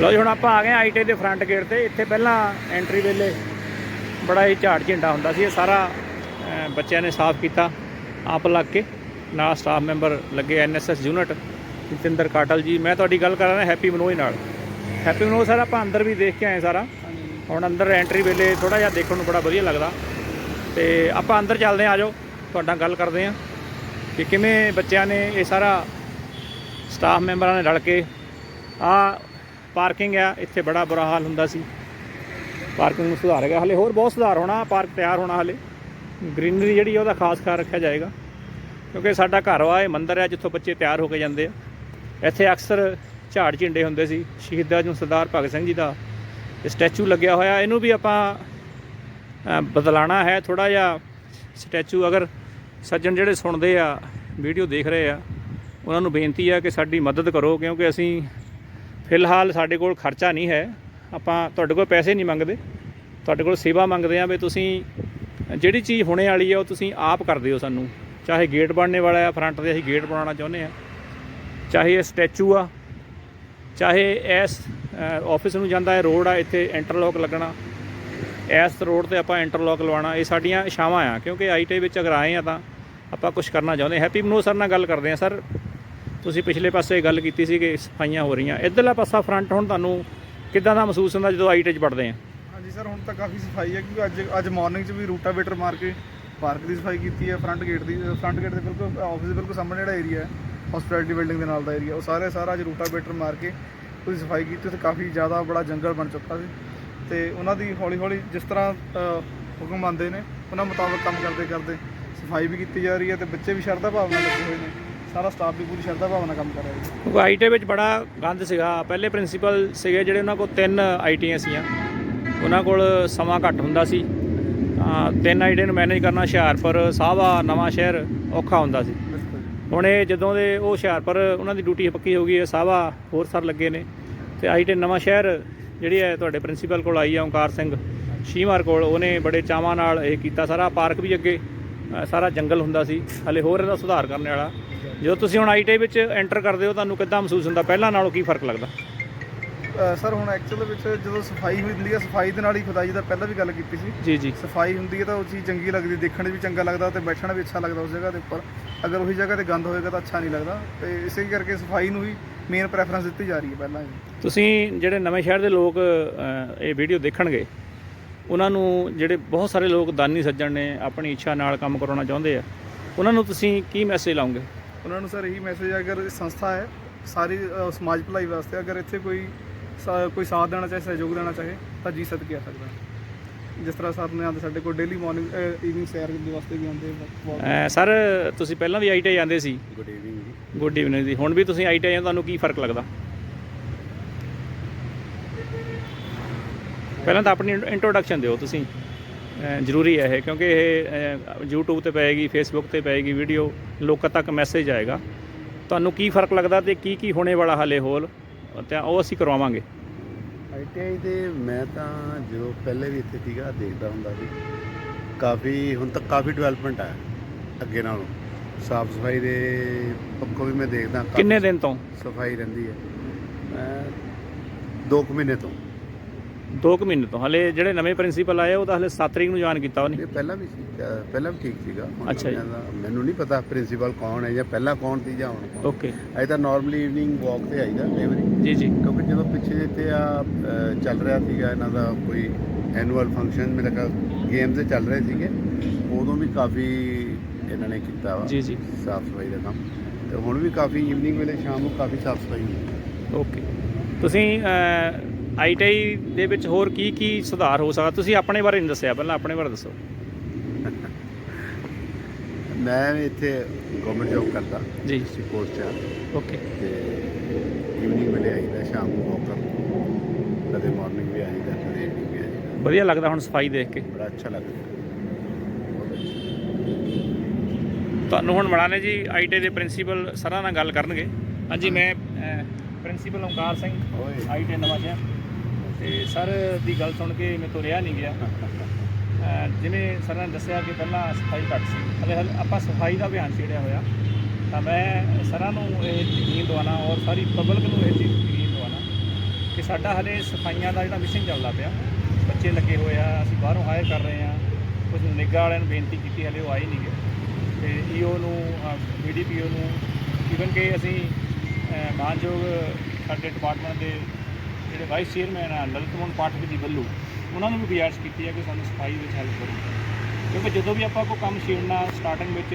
ਲਓ ਜੀ ਹੁਣ ਆਪਾਂ ਆ ਗਏ ਆਈਟੀ ਦੇ ਫਰੰਟ ਗੇਟ ਤੇ। ਇੱਥੇ ਪਹਿਲਾਂ ਐਂਟਰੀ ਵੇਲੇ ਬੜਾ ਹੀ ਝਾੜ ਝਿੰਡਾ ਹੁੰਦਾ ਸੀ। ਇਹ ਸਾਰਾ ਅਹ, ਬੱਚਿਆਂ ਨੇ ਸਾਫ਼ ਕੀਤਾ ਆਪ ਲੱਗ ਕੇ। ਨਾਲ ਸਟਾਫ ਮੈਂਬਰ ਲੱਗੇ ਐਨਐਸਐਸ ਯੂਨਿਟ ਜਤਿੰਦਰ ਕਾਟਲ ਜੀ। ਮੈਂ ਤੁਹਾਡੀ ਗੱਲ ਕਰ ਰਿਹਾ ਹੈਪੀ ਮਨੋਜ ਨਾਲ। ਹੈਪੀ ਮਨੋਜ ਸਰ ਆਪਾਂ ਅੰਦਰ ਵੀ ਦੇਖ ਕੇ ਆਏ ਸਾਰਾ। ਹੁਣ ਅੰਦਰ ਐਂਟਰੀ ਵੇਲੇ ਥੋੜਾ ਜਿਹਾ ਦੇਖਣ ਨੂੰ ਬੜਾ ਵਧੀਆ ਲੱਗਦਾ। ਤੇ ਆਪਾਂ ਅੰਦਰ ਚੱਲਦੇ ਹਾਂ ਆਜੋ ਤੁਹਾਡਾ ਗੱਲ ਕਰਦੇ ਹਾਂ ਕਿ ਕਿਵੇਂ ਬੱਚਿਆਂ ਨੇ ਇਹ ਸਾਰਾ ਸਟਾਫ ਮੈਂਬਰਾਂ ਨੇ ਰਲ ਕੇ ਆ ਪਾਰਕਿੰਗ ਆ, ਇੱਥੇ ਬੜਾ ਬੁਰਾ ਹਾਲ ਹੁੰਦਾ ਸੀ। ਪਾਰਕਿੰਗ ਨੂੰ ਸੁਧਾਰ ਗਿਆ ਹਲੇ, ਹੋਰ ਬਹੁਤ ਸੁਧਾਰ ਹੋਣਾ ਪਾਰਕ ਤਿਆਰ ਹੋਣਾ ਹਲੇ। ਗ੍ਰੀਨਰੀ ਜਿਹੜੀ ਆ, ਉਹਦਾ ਖਾਸ ਖਿਆਲ ਰੱਖਿਆ ਜਾਏਗਾ। ਕਿਉਂਕਿ ਸਾਡਾ ਘਰ ਵਾ ਇਹ ਮੰਦਿਰ ਆ ਜਿੱਥੋਂ ਬੱਚੇ ਤਿਆਰ ਹੋ ਕੇ ਜਾਂਦੇ ਆ। ਇੱਥੇ ਅਕਸਰ ਝਾੜ ਝਿੰਡੇ ਹੁੰਦੇ ਸੀ ਸ਼ਹੀਦਾਂ ਨੂੰ ਸਰਦਾਰ ਭਗਤ ਸਿੰਘ ਜੀ ਦਾ ਸਟੈਚੂ ਲੱਗਿਆ ਹੋਇਆ। ਇਹਨੂੰ ਵੀ ਆਪਾਂ ਅ, ਬਦਲਾਣਾ ਹੈ ਥੋੜਾ ਜਿਹਾ ਸਟੈਚੂ। ਅਗਰ ਸੱਜਣ ਜਿਹੜੇ ਸੁਣਦੇ ਆ ਵੀਡੀਓ ਦੇਖ ਰਹੇ ਆ ਉਹਨਾਂ ਨੂੰ ਬੇਨਤੀ ਆ ਕਿ ਸਾਡੀ ਮਦਦ ਕਰੋ ਕਿਉਂਕਿ ਅਸੀਂ ਫਿਲਹਾਲ ਸਾਡੇ ਕੋਲ ਖਰਚਾ ਨਹੀਂ ਹੈ। ਆਪਾਂ ਤੁਹਾਡੇ ਕੋਲ ਪੈਸੇ ਨਹੀਂ ਮੰਗਦੇ। ਤੁਹਾਡੇ ਕੋਲ ਸੇਵਾ ਮੰਗਦੇ ਆ ਵੀ ਤੁਸੀਂ ਜਿਹੜੀ ਚੀਜ਼ ਹੋਣੇ ਵਾਲੀ ਆ ਉਹ ਤੁਸੀਂ ਆਪ ਕਰ ਦਿਓ ਸਾਨੂੰ। ਚਾਹੇ ਗੇਟ ਬਣਨੇ ਵਾਲਾ ਆ, ਫਰੰਟ ਤੇ ਅਸੀਂ ਗੇਟ ਬਣਾਉਣਾ ਚਾਹੁੰਦੇ ਆ ਚਾਹੇ ਇਹ ਸਟੈਚੂ ਆ, ਚਾਹੇ ਇਸ ਆਫਿਸ ਨੂੰ ਜਾਂਦਾ ਹੈ ਰੋਡ ਆ, ਇੱਥੇ ਇੰਟਰਲੋਕ ਲੱਗਣਾ। ਇਸ ਰੋਡ ਤੇ ਆਪਾਂ ਇੰਟਰਲੋਕ ਲਵਾਉਣਾ, ਇਹ ਸਾਡੀਆਂ ਇਛਾਵਾਂ ਆ, ਕਿਉਂਕਿ ਆਈਟੀ ਵਿੱਚ ਅਗਰ ਆਏ ਆ ਤਾਂ ਆਪਾਂ ਕੁਝ ਕਰਨਾ ਚਾਹੁੰਦੇ ਹੈਪੀ ਮਨੋ ਸਰ ਨਾਲ ਗੱਲ ਕਰਦੇ ਆ ਸਰ ਤੁਸੀਂ ਪਿਛਲੇ ਪਾਸੇ ਗੱਲ ਕੀਤੀ ਸੀ ਕਿ ਸਫਾਈਆਂ ਹੋ ਰਹੀਆਂ। ਇੱਧਰਲਾ ਪਾਸਾ ਫਰੰਟ ਹੁਣ ਤੁਹਾਨੂੰ ਕਿੱਦਾਂ ਦਾ ਮਹਿਸੂਸ ਹੁੰਦਾ ਜਦੋਂ ਆਈਟੀ 'ਚ ਪੜਦੇ ਆ? ਹਾਂਜੀ ਸਰ ਹੁਣ ਤਾਂ ਕਾਫੀ ਸਫ਼ਾਈ ਹੈ ਕਿਉਂਕਿ ਅੱਜ ਅੱਜ ਮਾਰਨਿੰਗ 'ਚ ਵੀ ਰੂਟਾਵੇਟਰ ਮਾਰ ਕੇ ਪਾਰਕ ਦੀ ਸਫ਼ਾਈ ਕੀਤੀ ਹੈ ਫਰੰਟ ਗੇਟ ਦੀ ਫਰੰਟ ਗੇਟ ਦੇ ਬਿਲਕੁਲ ਆਫਿਸ ਦੇ ਬਿਲਕੁਲ ਸਾਹਮਣੇ ਜਿਹੜਾ ਏਰੀਆ ਹੈ ਹਸਪੀਟੈਲਿਟੀ ਬਿਲਡਿੰਗ ਦੇ ਨਾਲ ਦਾ ਏਰੀਆ ਉਹ ਸਾਰੇ ਸਾਰਾ ਅੱਜ ਰੂਟਾਵੇਟਰ ਮਾਰ ਕੇ ਉਹਦੀ ਸਫ਼ਾਈ ਕੀਤੀ ਤੇ ਕਾਫੀ ਜ਼ਿਆਦਾ ਬੜਾ ਜੰਗਲ ਬਣ ਚੁੱਕਾ ਸੀ। ਤੇ ਉਹਨਾਂ ਦੀ ਹੌਲੀ ਹੌਲੀ ਜਿਸ ਤਰ੍ਹਾਂ ਹੁਕਮ ਆਉਂਦੇ ਨੇ, ਉਹਨਾਂ ਮੁਤਾਬਕ ਕੰਮ ਕਰਦੇ ਕਰਦੇ ਸਫ਼ਾਈ ਵੀ ਕੀਤੀ ਜਾ ਰਹੀ ਹੈ ਤੇ ਬੱਚੇ ਵੀ ਸ਼ਰਧਾ ਭਾਵਨਾ ਲੱਗੇ ਹੋਏ ਨੇ। ਸਾਰਾ ਸਟਾਫ ਵੀ ਪੂਰੀ ਸ਼ਰਧਾ ਭਾਵਨਾ ਕੰਮ ਕਰ ਰਿਹਾ ਹੈ ਕਿਉਂਕਿ ਆਈਟੀ ਵਿੱਚ ਬੜਾ ਗੰਦ ਸੀਗਾ। ਪਹਿਲੇ ਪ੍ਰਿੰਸੀਪਲ ਸੀਗੇ ਜਿਹੜੇ ਉਹਨਾਂ ਕੋਲ ਤਿੰਨ ਆਈਟੀਆਂ ਸੀਆਂ। ਉਹਨਾਂ ਕੋਲ ਸਮਾਂ ਘੱਟ ਹੁੰਦਾ ਸੀ। ਤਿੰਨ ਆਈਟੀ ਨੂੰ ਮੈਨੇਜ ਕਰਨਾ ਹੁਸ਼ਿਆਰਪੁਰ ਸਾਹਵਾ ਨਵਾਂ ਸ਼ਹਿਰ ਔਖਾ ਹੁੰਦਾ ਸੀ। ਹੁਣ ਇਹ ਜਦੋਂ ਦੇ ਉਹ ਹੁਸ਼ਿਆਰਪੁਰ ਉਹਨਾਂ ਦੀ ਡਿਊਟੀ ਪੱਕੀ ਹੋ ਗਈ ਹੈ ਸਾਹਵਾ ਹੋਰ ਸਰ ਲੱਗੇ ਨੇ। ਤੇ ਆਈਟੀ ਨਵਾਂ ਸ਼ਹਿਰ ਜਿਹੜੀ ਹੈ ਤੁਹਾਡੇ ਪ੍ਰਿੰਸੀਪਲ ਕੋਲ ਆਈ ਆ ਓਂਕਾਰ ਸਿੰਘ ਸ਼ੀਮਾਰ ਕੋਲ ਉਹਨੇ ਬੜੇ ਚਾਵਾਂ ਨਾਲ ਇਹ ਕੀਤਾ ਸਾਰਾ ਪਾਰਕ ਵੀ ਅੱਗੇ ਸਾਰਾ ਜੰਗਲ ਹੁੰਦਾ ਸੀ। ਹਲੇ ਹੋਰ ਇਹਦਾ ਸੁਧਾਰ ਕਰਨ ਵਾਲਾ। ਜਦੋਂ ਤੁਸੀਂ ਹੁਣ ਆਈਟੀ ਵਿੱਚ ਐਂਟਰ ਕਰਦੇ ਹੋ ਤੁਹਾਨੂੰ ਕਿੱਦਾਂ ਮਹਿਸੂਸ ਹੁੰਦਾ? ਪਹਿਲਾਂ ਨਾਲੋਂ ਕੀ ਫ਼ਰਕ ਲੱਗਦਾ? ਸਰ ਹੁਣ ਐਕਚੁਅਲ ਵਿੱਚ ਜਦੋਂ ਸਫ਼ਾਈ ਹੁੰਦੀ ਹੈ ਸਫ਼ਾਈ ਦੇ ਨਾਲ ਹੀ ਖੁਦਾਈ ਦਾ ਪਹਿਲਾਂ ਵੀ ਗੱਲ ਕੀਤੀ ਸੀ। ਜੀ ਜੀ। ਸਫ਼ਾਈ ਹੁੰਦੀ ਹੈ ਤਾਂ ਉਹ ਚੀਜ਼ ਚੰਗੀ ਲੱਗਦੀ ਦੇਖਣ 'ਚ ਵੀ ਚੰਗਾ ਲੱਗਦਾ ਤੇ ਬੈਠਣਾ ਵੀ ਅੱਛਾ ਲੱਗਦਾ ਉਸ ਜਗ੍ਹਾ ਦੇ ਉੱਪਰ। ਅਗਰ ਉਹੀ ਜਗ੍ਹਾ ਤੇ ਗੰਦ ਹੋਏਗਾ ਤਾਂ ਅੱਛਾ ਨਹੀਂ ਲੱਗਦਾ। ਤੇ ਇਸੇ ਕਰਕੇ ਸਫ਼ਾਈ ਨੂੰ ਹੀ ਮੇਨ ਪ੍ਰੈਫਰੈਂਸ ਦਿੱਤੀ ਜਾ ਰਹੀ ਹੈ ਪਹਿਲਾਂ ਹੀ। ਤੁਸੀਂ ਜਿਹੜੇ ਨਵੇਂ ਸ਼ਹਿਰ ਦੇ ਲੋਕ ਇਹ ਵੀਡੀਓ ਦੇਖਣਗੇ ਉਹਨਾਂ ਨੂੰ ਜਿਹੜੇ ਬਹੁਤ ਸਾਰੇ ਲੋਕ ਦਾਨੀ ਸੱਜਣ ਨੇ ਆਪਣੀ ਇੱਛਾ ਨਾਲ ਕੰਮ ਕਰਾਉਣਾ ਚਾਹੁੰਦੇ ਆ ਉਹਨਾਂ ਨੂੰ ਤੁਸੀਂ ਕੀ ਮੈਸੇਜ ਲਾਉਂਗੇ? ਉਹਨਾਂ ਨੂੰ ਸਰ ਇਹੀ ਮੈਸੇਜ ਅਗਰ ਸੰਸਥਾ ਹੈ ਸਾਰੀ ਸਮਾਜ ਭਲਾਈ ਵਾਸਤੇ ਅਗਰ ਇੱਥੇ ਕੋਈ ਸਾ- ਕੋਈ ਸਾਥ ਦੇਣਾ ਚਾਹੇ ਸਹਿਯੋਗ ਦੇਣਾ ਚਾਹੇ ਤਾਂ ਜੀ ਸਦਕੇ ਆ ਸਕਦਾ। ਹੈ। ਜਿਸ ਤਰ੍ਹਾਂ ਸਰ ਨੇ ਆਉਂਦੇ ਸਾਡੇ ਕੋਲ ਡੇਲੀ ਮਾਰਨਿੰਗ ਈਵਨਿੰਗ ਸੈਰ ਦੇ ਵਾਸਤੇ ਵੀ ਆਉਂਦੇ walk- ਸਰ ਤੁਸੀਂ ਪਹਿਲਾਂ ਵੀ ਆਈਟੀ ਜਾਂਦੇ ਸੀ? ਗੁੱਡ ਈਵਨਿੰਗ ਜੀ। ਗੁੱਡ ਈਵਨਿੰਗ ਜੀ। ਹੁਣ ਵੀ ਤੁਸੀਂ ਆਈਟੀ ਜਾਂਦੇ ਤੁਹਾਨੂੰ ਕੀ ਫ਼ਰਕ ਲੱਗਦਾ? ਪਹਿਲਾਂ ਤਾਂ ਆਪਣੀ ਇੰਟਰੋਡਕਸ਼ਨ ਦਿਓ ਤੁਸੀਂ। ਜ਼ਰੂਰੀ ਹੈ ਇਹ ਕਿਉਂਕਿ ਇਹ ਅ, YouTube ਤੇ ਪਏਗੀ Facebook ਤੇ ਪਏਗੀ ਵੀਡੀਓ ਲੋਕਾਂ ਤੱਕ ਮੈਸੇਜ ਆਏਗਾ। ਤੁਹਾਨੂੰ ਕੀ ਫ਼ਰਕ ਲੱਗਦਾ ਤੇ ਕੀ ਕੀ ਹੋਣੇ ਵਾਲਾ ਹਾਲੇ ਹੋਰ? ਤੇ ਉਹ ਅਸੀਂ ਕਰਵਾਵਾਂਗੇ। ਆਈਟੀਆਈ ਦੇ ਮੈਂ ਤਾਂ ਜਦੋਂ ਪਹਿਲੇ ਵੀ ਇੱਥੇ ਸੀਗਾ ਦੇਖਦਾ ਹੁੰਦਾ ਸੀ। ਕਾਫੀ ਹੁਣ ਤੱਕ ਕਾਫੀ ਡਿਵੈਲਪਮੈਂਟ ਹੈ ਅੱਗੇ ਨਾਲੋਂ। ਸਾਫ਼ ਸਫ਼ਾਈ ਦੇ ਪੱਖੋਂ ਵੀ ਮੈਂ ਦੇਖਦਾ ਕਿੰਨੇ ਦਿਨ ਤੋਂ? ਸਫ਼ਾਈ ਰਹਿੰਦੀ ਹੈ। ਮੈਂ 2 ਮਹੀਨੇ ਤੋਂ। 2 ਮਹੀਨੇ ਤੋਂ। ਹਲੇ ਜਿਹੜੇ ਨਵੇਂ ਪ੍ਰਿੰਸੀਪਲ ਆਏ ਉਹ ਤਾਂ ਹਲੇ 7 ਤਰੀਕ ਨੂੰ ਜੁਆਇਨ ਕੀਤਾ ਉਹਨੇ। ਇਹ ਪਹਿਲਾਂ ਵੀ ਸੀ ਅਹ ਪਹਿਲਾਂ ਵੀ ਠੀਕ ਸੀਗਾ। ਹੁਣ ਅੱਛਾ ਜੀ। ਇਹਨਾਂ ਦਾ- ਮੈਨੂੰ ਨਹੀਂ ਪਤਾ ਪ੍ਰਿੰਸੀਪਲ ਕੌਣ ਹੈ ਜਾਂ ਪਹਿਲਾਂ ਕੌਣ ਸੀ ਜਾਂ ਹੁਣ ਕੌਣ। ਓਕੇ। ਅਜੇ ਤਾਂ ਨਾਰਮਲੀ ਈਵਨਿੰਗ ਵਾਕ ਤੇ ਆਈਦਾ ਕਈ ਵਾਰੀ। ਜੀ ਜੀ। ਕਿਉਂਕਿ ਜਦੋਂ ਪਿੱਛੇ ਤੇ ਆ ਅਹ, ਚੱਲ ਰਿਹਾ ਸੀਗਾ ਇਹਨਾਂ ਦਾ ਕੋਈ ਐਨੂਅਲ ਫੰਕਸ਼ਨ ਮੇਰੇ ਖਿਆਲ ਗੇਮਸ ਦੇ ਚੱਲ ਰਹੇ ਸੀਗੇ ਉਦੋਂ ਵੀ ਕਾਫੀ ਇਹਨਾਂ ਨੇ ਕੀਤਾ ਵਾ। ਜੀ ਜੀ। ਸਾਫ਼ ਸਫ਼ਾਈ ਦਾ ਕੰਮ। ਤੇ ਹੁਣ ਵੀ ਕਾਫੀ ਈਵਨਿੰਗ ਵੇਲੇ ਸ਼ਾਮ ਨੂੰ ਕਾਫੀ ਸਾਫ਼ ਸਫ਼ਾਈ ਹੁੰਦੀ ਹੈ। ਓਕੇ। ਤੁਸੀਂ ਆਈਟੀ ਦੇ ਵਿੱਚ ਹੋਰ ਕੀ ਕੀ ਸੁਧਾਰ ਹੋ ਸਕਦਾ? ਤੁਸੀਂ ਆਪਣੇ ਬਾਰੇ ਨਹੀਂ ਦੱਸਿਆ ਪਹਿਲਾਂ ਆਪਣੇ ਬਾਰੇ ਦੱਸੋ। ਮੈਂ ਇੱਥੇ ਗਵਰਨਮੈਂਟ ਜੌਬ ਕਰਦਾ। ਜੀ। ਸੀ ਪੋਸਟ ਆ। ਓਕੇ ਤੇ ਈਵਨਿੰਗ ਵੇਲੇ ਆਈਦਾ ਸ਼ਾਮ ਨੂੰ ਵਾਕ ਕਦੇ ਮਾਰਨਿੰਗ ਵੀ ਆਈਦਾ ਕਦੇ ਈਵਨਿੰਗ ਵੀ ਆਈਦਾ। ਵਧੀਆ ਲੱਗਦਾ ਹੁਣ ਸਫ਼ਾਈ ਦੇਖ ਕੇ। ਬੜਾ ਅੱਛਾ ਲੱਗਦਾ। ਤੁਹਾਨੂੰ ਹੁਣ ਮਿਲਾਨੇ ਜੀ ਆਈਟੀ ਦੇ ਪ੍ਰਿੰਸੀਪਲ ਸਰਾਂ ਨਾਲ ਗੱਲ ਕਰਨਗੇ। ਹਾਂਜੀ ਮੈਂ ਪ੍ਰਿੰਸੀਪਲ ਓਂਕਾਰ ਸਿੰਘ ਆਈਟੀ ਨਵਾਂ ਸ਼ਹਿਰ। ਤੇ ਸਰ ਦੀ ਗੱਲ ਸੁਣ ਕੇ ਮੇਰੇ ਤੋਂ ਰਿਹਾ ਨਹੀਂ ਗਿਆ। ਅਹ ਜਿਵੇਂ ਸਰ ਨੇ ਦੱਸਿਆ ਕਿ ਪਹਿਲਾਂ ਸਫ਼ਾਈ ਘੱਟ ਸੀ। ਹਲੇ ਹਲੇ ਆਪਾਂ ਸਫ਼ਾਈ ਦਾ ਅਭਿਆਨ ਛੇੜਿਆ ਹੋਇਆ। ਤਾਂ ਮੈਂ ਸਰਾਂ ਨੂੰ ਇਹ ਯਕੀਨ ਦਵਾਉਣਾ ਔਰ ਸਾਰੀ ਪਬਲਿਕ ਨੂੰ ਇਹ ਚੀਜ਼ ਯਕੀਨ ਦਵਾਉਣਾ ਕਿ ਸਾਡਾ ਹਲੇ ਸਫਾਈਆਂ ਦਾ ਜਿਹੜਾ ਮਿਸ਼ਨ ਚੱਲਦਾ ਪਿਆ। ਬੱਚੇ ਲੱਗੇ ਹੋਏ ਆ ਅਸੀਂ ਬਾਹਰੋਂ ਹਾਇਰ ਕਰ ਰਹੇ ਆ। ਕੁਝ ਨਿੱਘਾ ਵਾਲਿਆਂ ਨੂੰ ਬੇਨਤੀ ਕੀਤੀ ਹਲੇ ਉਹ ਆਏ ਨਹੀਂਗੇ ਤੇ ਈਓ ਨੂੰ ਬੀਡੀਪੀਓ ਨੂੰ ਇਵਨ ਕਿ ਅਸੀਂ ਅਹ, ਮਾਨਯੋਗ ਸਾਡੇ ਡਿਪਾਰਟਮੈਂਟ ਦੇ ਜਿਹੜੇ ਵਾਈਸ ਚੇਅਰਮੈਨ ਆ, ਲਲਿਤ ਮੋਹਨ ਪਾਠਕ ਜੀ ਵੱਲੋਂ, ਉਹਨਾਂ ਨੂੰ ਵੀ ਗੁਜ਼ਾਰਿਸ਼ ਕੀਤੀ ਹੈ ਕਿ ਸਾਨੂੰ ਸਫ਼ਾਈ ਵਿੱਚ ਹੈਲਪ ਕਰੋ। ਕਿਉਂਕਿ ਜਦੋਂ ਵੀ ਆਪਾਂ ਕੋਈ ਕੰਮ ਛੇੜਨਾ ਸਟਾਰਟਿੰਗ ਵਿੱਚ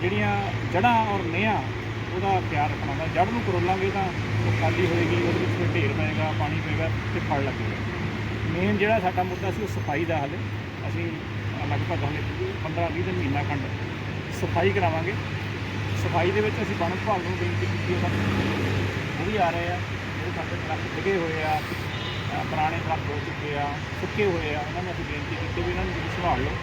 ਜਿਹੜੀਆਂ ਜੜ੍ਹਾਂ ਔਰ ਨਿਆਂ ਉਹਦਾ ਖਿਆਲ ਰੱਖਣਾ ਹੁੰਦਾ। ਜੜ੍ਹ ਨੂੰ ਕਰੋਲਾਂਗੇ ਤਾਂ ਉਹ ਖਾਲੀ ਹੋਏਗੀ, ਉਹਦੇ ਵਿੱਚ ਫਿਰ ਢੇਰ ਪਏਗਾ, ਪਾਣੀ ਪਏਗਾ ਤੇ ਫਲ ਲੱਗੇਗਾ। ਮੇਨ ਜਿਹੜਾ ਸਾਡਾ ਮੁੱਦਾ ਸੀ ਉਹ ਸਫ਼ਾਈ ਦਾ ਹੱਲ। ਅਸੀਂ ਲਗਭਗ ਹਾਲੇ 15 20 ਦਿਨ ਮਹੀਨਾ ਖੰਡ ਸਫ਼ਾਈ ਕਰਾਵਾਂਗੇ। ਸਫ਼ਾਈ ਦੇ ਵਿੱਚ ਅਸੀਂ ਵਣ ਵਿਭਾਗ ਨੂੰ ਬੇਨਤੀ ਕੀਤੀ ਉਹ ਵੀ ਆ ਰਹੇ ਆ। ਸਾਡੇ ਦਰਖਤ ਡਿੱਗੇ ਹੋਏ ਆ ਅ, ਪੁਰਾਣੇ ਦਰਖਤ ਹੋ ਚੁੱਕੇ ਆ ਸੁੱਕੇ ਹੋਏ ਆ ਉਹਨਾਂ ਨੂੰ ਅਸੀਂ ਬੇਨਤੀ ਕੀਤੀ ਵੀ ਇਹਨਾਂ ਨੂੰ ਤੁਸੀਂ ਸੰਭਾਲ ਲਓ